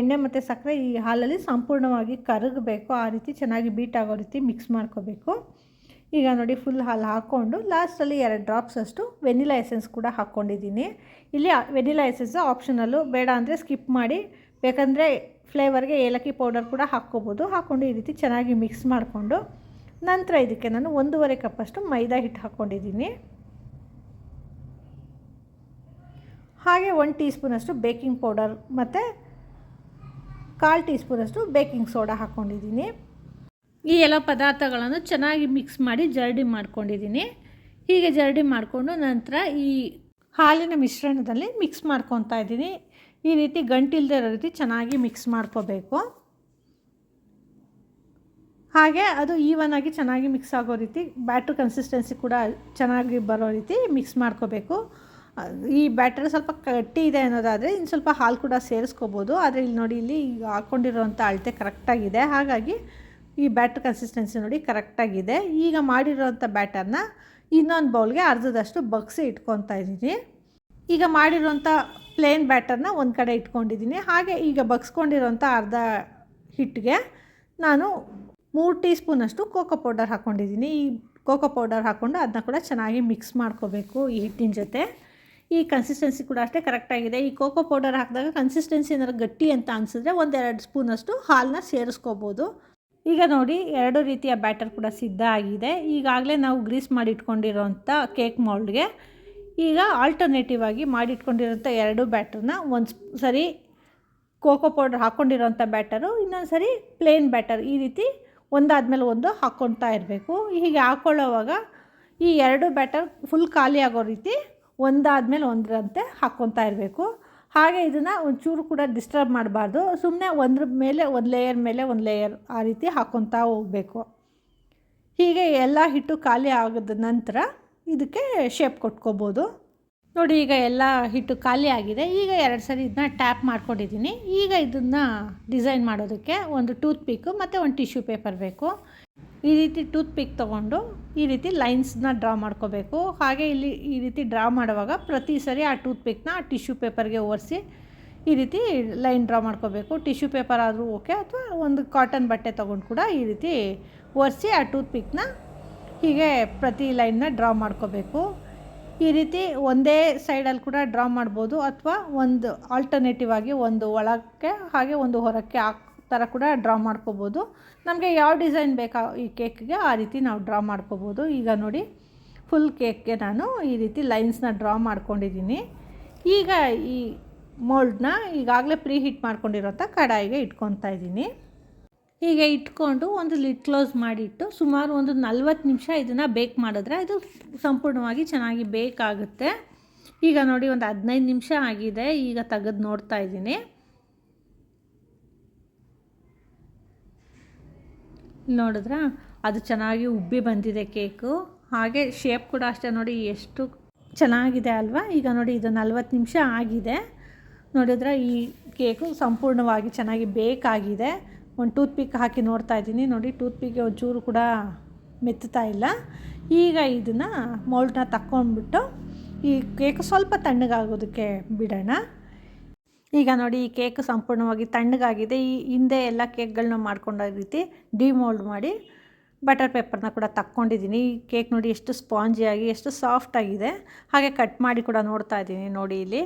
ಎಣ್ಣೆ ಮತ್ತು ಸಕ್ಕರೆ ಈ ಹಾಲಲ್ಲಿ ಸಂಪೂರ್ಣವಾಗಿ ಕರಗಬೇಕು. ಆ ರೀತಿ ಚೆನ್ನಾಗಿ ಬೀಟ್ ಆಗೋ ರೀತಿ ಮಿಕ್ಸ್ ಮಾಡ್ಕೋಬೇಕು. ಈಗ ನೋಡಿ ಫುಲ್ ಹಾಲು ಹಾಕ್ಕೊಂಡು ಲಾಸ್ಟಲ್ಲಿ ಎರಡು ಡ್ರಾಪ್ಸ್ ಅಷ್ಟು ವೆನಿಲಾ ಎಸೆನ್ಸ್ ಕೂಡ ಹಾಕ್ಕೊಂಡಿದ್ದೀನಿ. ಇಲ್ಲಿ ವೆನಿಲಾ ಎಸೆನ್ಸ್ ಆಪ್ಷನಲ್ಲು ಬೇಡ ಅಂದರೆ ಸ್ಕಿಪ್ ಮಾಡಿ, ಬೇಕಂದರೆ ಫ್ಲೇವರ್ಗೆ ಏಲಕ್ಕಿ ಪೌಡರ್ ಕೂಡ ಹಾಕ್ಕೋಬೋದು. ಹಾಕ್ಕೊಂಡು ಈ ರೀತಿ ಚೆನ್ನಾಗಿ ಮಿಕ್ಸ್ ಮಾಡಿಕೊಂಡು ನಂತರ ಇದಕ್ಕೆ ನಾನು ಒಂದೂವರೆ ಕಪ್ಪಷ್ಟು ಮೈದಾ ಹಿಟ್ಟು ಹಾಕ್ಕೊಂಡಿದ್ದೀನಿ. ಹಾಗೆ ಒನ್ ಟೀ ಸ್ಪೂನಷ್ಟು ಬೇಕಿಂಗ್ ಪೌಡರ್ ಮತ್ತು ಕಾಲು ಟೀ ಸ್ಪೂನಷ್ಟು ಬೇಕಿಂಗ್ ಸೋಡಾ ಹಾಕ್ಕೊಂಡಿದ್ದೀನಿ. ಈ ಎಲ್ಲ ಪದಾರ್ಥಗಳನ್ನು ಚೆನ್ನಾಗಿ ಮಿಕ್ಸ್ ಮಾಡಿ ಜರಡಿ ಮಾಡ್ಕೊಂಡಿದ್ದೀನಿ. ಹೀಗೆ ಜರಡಿ ಮಾಡಿಕೊಂಡು ನಂತರ ಈ ಹಾಲಿನ ಮಿಶ್ರಣದಲ್ಲಿ ಮಿಕ್ಸ್ ಮಾಡ್ಕೊತಾ ಇದ್ದೀನಿ. ಈ ರೀತಿ ಗಂಟಿಲ್ದೇ ಇರೋ ರೀತಿ ಚೆನ್ನಾಗಿ ಮಿಕ್ಸ್ ಮಾಡ್ಕೋಬೇಕು. ಹಾಗೆ ಅದು ಈವನ್ ಆಗಿ ಚೆನ್ನಾಗಿ ಮಿಕ್ಸ್ ಆಗೋ ರೀತಿ, ಬ್ಯಾಟ್ರ್ ಕನ್ಸಿಸ್ಟೆನ್ಸಿ ಕೂಡ ಚೆನ್ನಾಗಿ ಬರೋ ರೀತಿ ಮಿಕ್ಸ್ ಮಾಡ್ಕೋಬೇಕು. ಈ ಬ್ಯಾಟರ್ ಸ್ವಲ್ಪ ಗಟ್ಟಿ ಇದೆ ಅನ್ನೋದಾದರೆ ಇನ್ನು ಸ್ವಲ್ಪ ಹಾಲು ಕೂಡ ಸೇರಿಸ್ಕೋಬೋದು. ಆದರೆ ಇಲ್ಲಿ ನೋಡಿ, ಇಲ್ಲಿ ಈಗ ಹಾಕ್ಕೊಂಡಿರೋಂಥ ಅಳತೆ ಕರೆಕ್ಟಾಗಿದೆ ಹಾಗಾಗಿ ಈ ಬ್ಯಾಟರ್ ಕನ್ಸಿಸ್ಟೆನ್ಸಿ ನೋಡಿ ಕರೆಕ್ಟಾಗಿದೆ ಈಗ ಮಾಡಿರೋಂಥ ಬ್ಯಾಟರ್ನ ಇನ್ನೊಂದು ಬೌಲ್ಗೆ ಅರ್ಧದಷ್ಟು ಬಗ್ಸಿ ಇಟ್ಕೊತಾ ಇದ್ದೀನಿ. ಈಗ ಮಾಡಿರೋಂಥ ಪ್ಲೇನ್ ಬ್ಯಾಟರ್ನ ಒಂದು ಕಡೆ ಇಟ್ಕೊಂಡಿದ್ದೀನಿ. ಹಾಗೆ ಈಗ ಬಗ್ಸ್ಕೊಂಡಿರೋಂಥ ಅರ್ಧ ಹಿಟ್ಟಿಗೆ ನಾನು ಮೂರು ಟೀ ಸ್ಪೂನಷ್ಟು ಕೋಕೋ ಪೌಡರ್ ಹಾಕ್ಕೊಂಡಿದ್ದೀನಿ ಈ ಕೋಕೋ ಪೌಡರ್ ಹಾಕ್ಕೊಂಡು ಅದನ್ನ ಕೂಡ ಚೆನ್ನಾಗಿ ಮಿಕ್ಸ್ ಮಾಡ್ಕೋಬೇಕು ಈ ಹಿಟ್ಟಿನ ಜೊತೆ. ಈ ಕನ್ಸಿಸ್ಟೆನ್ಸಿ ಕೂಡ ಅಷ್ಟೇ ಕರೆಕ್ಟಾಗಿದೆ ಈ ಕೋಕೋ ಪೌಡರ್ ಹಾಕಿದಾಗ ಕನ್ಸಿಸ್ಟೆನ್ಸಿ ಏನಾದ್ರು ಗಟ್ಟಿ ಅಂತ ಅನಿಸಿದ್ರೆ ಒಂದೆರಡು ಸ್ಪೂನಷ್ಟು ಹಾಲನ್ನ ಸೇರಿಸ್ಕೋಬೋದು. ಈಗ ನೋಡಿ ಎರಡು ರೀತಿಯ ಬ್ಯಾಟರ್ ಕೂಡ ಸಿದ್ಧ ಆಗಿದೆ. ಈಗಾಗಲೇ ನಾವು ಗ್ರೀಸ್ ಮಾಡಿ ಇಟ್ಕೊಂಡಿರೋಂಥ ಕೇಕ್ ಮೌಲ್ಡ್ಗೆ ಈಗ ಆಲ್ಟರ್ನೇಟಿವ್ ಆಗಿ ಮಾಡಿಟ್ಕೊಂಡಿರೋಂಥ ಎರಡು ಬ್ಯಾಟರ್ನ ಒಂದು ಸರಿ ಕೋಕೋ ಪೌಡರ್ ಹಾಕ್ಕೊಂಡಿರೋಂಥ ಬ್ಯಾಟರು, ಇನ್ನೊಂದು ಸರಿ ಪ್ಲೇನ್ ಬ್ಯಾಟರ್ ಈ ರೀತಿ ಒಂದಾದಮೇಲೆ ಒಂದು ಹಾಕ್ಕೊತಾ ಇರಬೇಕು. ಹೀಗೆ ಹಾಕ್ಕೊಳ್ಳೋವಾಗ ಈ ಎರಡು ಬ್ಯಾಟರ್ ಫುಲ್ ಖಾಲಿ ಆಗೋ ರೀತಿ ಒಂದಾದಮೇಲೆ ಒಂದರಂತೆ ಹಾಕ್ಕೊತಾ ಇರಬೇಕು. ಹಾಗೆ ಇದನ್ನು ಒಂಚೂರು ಕೂಡ ಡಿಸ್ಟರ್ಬ್ ಮಾಡಬಾರ್ದು. ಸುಮ್ಮನೆ ಒಂದ್ರ ಮೇಲೆ, ಒಂದು ಲೇಯರ್ ಮೇಲೆ, ಒಂದು ಲೇಯರ್ ಆ ರೀತಿ ಹಾಕ್ಕೊತಾ ಹೋಗಬೇಕು. ಹೀಗೆ ಎಲ್ಲ ಹಿಟ್ಟು ಖಾಲಿ ಆಗಿದ ನಂತರ ಇದಕ್ಕೆ ಶೇಪ್ ಕೊಟ್ಕೋಬೋದು. ನೋಡಿ ಈಗ ಎಲ್ಲ ಹಿಟ್ಟು ಖಾಲಿ ಆಗಿದೆ. ಈಗ ಎರಡು ಸರಿ ಇದನ್ನ ಟ್ಯಾಪ್ ಮಾಡ್ಕೊಂಡಿದ್ದೀನಿ. ಈಗ ಇದನ್ನು ಡಿಸೈನ್ ಮಾಡೋದಕ್ಕೆ ಒಂದು ಟೂತ್ ಪಿಕ್ಕು ಮತ್ತು ಒಂದು ಟಿಶ್ಯೂ ಪೇಪರ್ ಬೇಕು. ಈ ರೀತಿ ಟೂತ್ ಪಿಕ್ ತೊಗೊಂಡು ಈ ರೀತಿ ಲೈನ್ಸ್ನ ಡ್ರಾ ಮಾಡ್ಕೋಬೇಕು. ಹಾಗೆ ಇಲ್ಲಿ ಈ ರೀತಿ ಡ್ರಾ ಮಾಡುವಾಗ ಪ್ರತಿ ಸರಿ ಆ ಟೂತ್ ಪಿಕ್ನ ಆ ಟಿಶ್ಯೂ ಪೇಪರ್ಗೆ ಒರೆಸಿ ಈ ರೀತಿ ಲೈನ್ ಡ್ರಾ ಮಾಡ್ಕೋಬೇಕು. ಟಿಶ್ಯೂ ಪೇಪರ್ ಆದರೂ ಓಕೆ, ಅಥವಾ ಒಂದು ಕಾಟನ್ ಬಟ್ಟೆ ತೊಗೊಂಡು ಕೂಡ ಈ ರೀತಿ ಒರೆಸಿ ಆ ಟೂತ್ ಪಿಕ್ನ ಹೀಗೆ ಪ್ರತಿ ಲೈನ್ನ ಡ್ರಾ ಮಾಡ್ಕೋಬೇಕು. ಈ ರೀತಿ ಒಂದೇ ಸೈಡಲ್ಲಿ ಕೂಡ ಡ್ರಾ ಮಾಡ್ಬೋದು, ಅಥವಾ ಒಂದು ಆಲ್ಟರ್ನೇಟಿವ್ ಆಗಿ ಒಂದು ಒಳಕ್ಕೆ ಹಾಗೆ ಒಂದು ಹೊರಕ್ಕೆ ಹಾಕ್ ಥರ ಕೂಡ ಡ್ರಾ ಮಾಡ್ಕೋಬೋದು. ನಮಗೆ ಯಾವ ಡಿಸೈನ್ ಬೇಕಾ ಈ ಕೇಕ್ಗೆ ಆ ರೀತಿ ನಾವು ಡ್ರಾ ಮಾಡ್ಕೋಬೋದು. ಈಗ ನೋಡಿ ಫುಲ್ ಕೇಕ್ಗೆ ನಾನು ಈ ರೀತಿ ಲೈನ್ಸ್ನ ಡ್ರಾ ಮಾಡ್ಕೊಂಡಿದ್ದೀನಿ. ಈಗ ಈ ಮೋಲ್ಡ್ನ ಈಗಾಗಲೇ ಪ್ರೀ ಹೀಟ್ ಮಾಡ್ಕೊಂಡಿರೋಂಥ ಕಡಾಯಿಗೆ ಇಟ್ಕೊತಾ ಇದ್ದೀನಿ. ಹೀಗೆ ಇಟ್ಕೊಂಡು ಒಂದು ಲಿಡ್ ಕ್ಲೋಸ್ ಮಾಡಿಟ್ಟು ಸುಮಾರು ಒಂದು ನಲ್ವತ್ತು ನಿಮಿಷ ಇದನ್ನು ಬೇಕ್ ಮಾಡಿದ್ರೆ ಇದು ಸಂಪೂರ್ಣವಾಗಿ ಚೆನ್ನಾಗಿ ಬೇಕಾಗುತ್ತೆ ಈಗ ನೋಡಿ, ಒಂದು ಹದಿನೈದು ನಿಮಿಷ ಆಗಿದೆ. ಈಗ ತೆಗೆದು ನೋಡ್ತಾ ಇದ್ದೀನಿ. ನೋಡಿದ್ರ? ಅದು ಚೆನ್ನಾಗಿ ಉಬ್ಬಿ ಬಂದಿದೆ ಕೇಕು. ಹಾಗೆ ಶೇಪ್ ಕೂಡ ಅಷ್ಟೇ ನೋಡಿ, ಎಷ್ಟು ಚೆನ್ನಾಗಿದೆ ಅಲ್ವಾ? ಈಗ ನೋಡಿ, ಇದು ನಲ್ವತ್ತು ನಿಮಿಷ ಆಗಿದೆ. ನೋಡಿದ್ರೆ, ಈ ಕೇಕು ಸಂಪೂರ್ಣವಾಗಿ ಚೆನ್ನಾಗಿ ಬೇಕಾಗಿದೆ. ಒಂದು ಟೂತ್ ಪಿಕ್ ಹಾಕಿ ನೋಡ್ತಾ ಇದ್ದೀನಿ. ನೋಡಿ ಟೂತ್ ಪಿಕ್ಗೆ ಒಂಚೂರು ಕೂಡ ಮೆತ್ತುತ್ತಾ ಇಲ್ಲ. ಈಗ ಇದನ್ನು ಮೋಲ್ಡ್ನ ತಕ್ಕೊಂಡ್ಬಿಟ್ಟು, ಈ ಕೇಕು ಸ್ವಲ್ಪ ತಣ್ಣಗಾಗೋದಕ್ಕೆ ಬಿಡೋಣ. ಈಗ ನೋಡಿ ಈ ಕೇಕ್ ಸಂಪೂರ್ಣವಾಗಿ ತಣ್ಣಗಾಗಿದೆ. ಈ ಹಿಂದೆ ಎಲ್ಲ ಕೇಕ್ಗಳನ್ನ ಮಾಡ್ಕೊಂಡ ರೀತಿ ಡಿಮೋಲ್ಡ್ ಮಾಡಿ ಬಟರ್ ಪೇಪರ್ನ ಕೂಡ ತಕ್ಕೊಂಡಿದ್ದೀನಿ. ಈ ಕೇಕ್ ನೋಡಿ ಎಷ್ಟು ಸ್ಪಾಂಜಿಯಾಗಿ ಎಷ್ಟು ಸಾಫ್ಟಾಗಿದೆ ಹಾಗೆ ಕಟ್ ಮಾಡಿ ಕೂಡ ನೋಡ್ತಾ ಇದ್ದೀನಿ ನೋಡಿ ಇಲ್ಲಿ.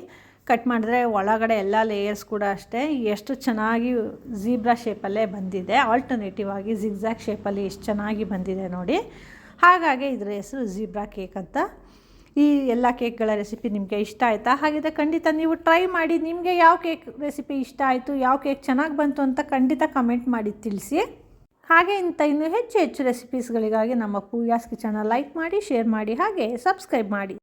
ಕಟ್ ಮಾಡಿದ್ರೆ ಒಳಗಡೆ ಎಲ್ಲ ಲೇಯರ್ಸ್ ಕೂಡ ಅಷ್ಟೇ. ಎಷ್ಟು ಚೆನ್ನಾಗಿ ಝೀಬ್ರಾ ಶೇಪಲ್ಲೇ ಬಂದಿದೆ. ಆಲ್ಟರ್ನೇಟಿವ್ ಆಗಿ ಝಿಗ್ಝಾಕ್ ಶೇಪಲ್ಲಿ ಎಷ್ಟು ಚೆನ್ನಾಗಿ ಬಂದಿದೆ ನೋಡಿ. ಹಾಗಾಗಿ ಇದರ ಹೆಸರು ಝೀಬ್ರಾ ಕೇಕ್ ಅಂತ ಈ ಎಲ್ಲ ಕೇಕ್ಗಳ ರೆಸಿಪಿ ನಿಮಗೆ ಇಷ್ಟ ಆಯಿತಾ? ಹಾಗಿದ್ರೆ ಖಂಡಿತ ನೀವು ಟ್ರೈ ಮಾಡಿ, ನಿಮಗೆ ಯಾವ ಕೇಕ್ ರೆಸಿಪಿ ಇಷ್ಟ ಆಯಿತು, ಯಾವ ಕೇಕ್ ಚೆನ್ನಾಗಿ ಬಂತು ಅಂತ ಖಂಡಿತ ಕಮೆಂಟ್ ಮಾಡಿ ತಿಳಿಸಿ. ಹಾಗೆ ಇಂಥ ಇನ್ನೂ ಹೆಚ್ಚು ಹೆಚ್ಚು ರೆಸಿಪೀಸ್ಗಳಿಗಾಗಿ ನಮ್ಮ ಪೂಯಾಸ್ ಕಿಚನ ಲೈಕ್ ಮಾಡಿ ಶೇರ್ ಮಾಡಿ, ಹಾಗೆ ಸಬ್ಸ್ಕ್ರೈಬ್ ಮಾಡಿ.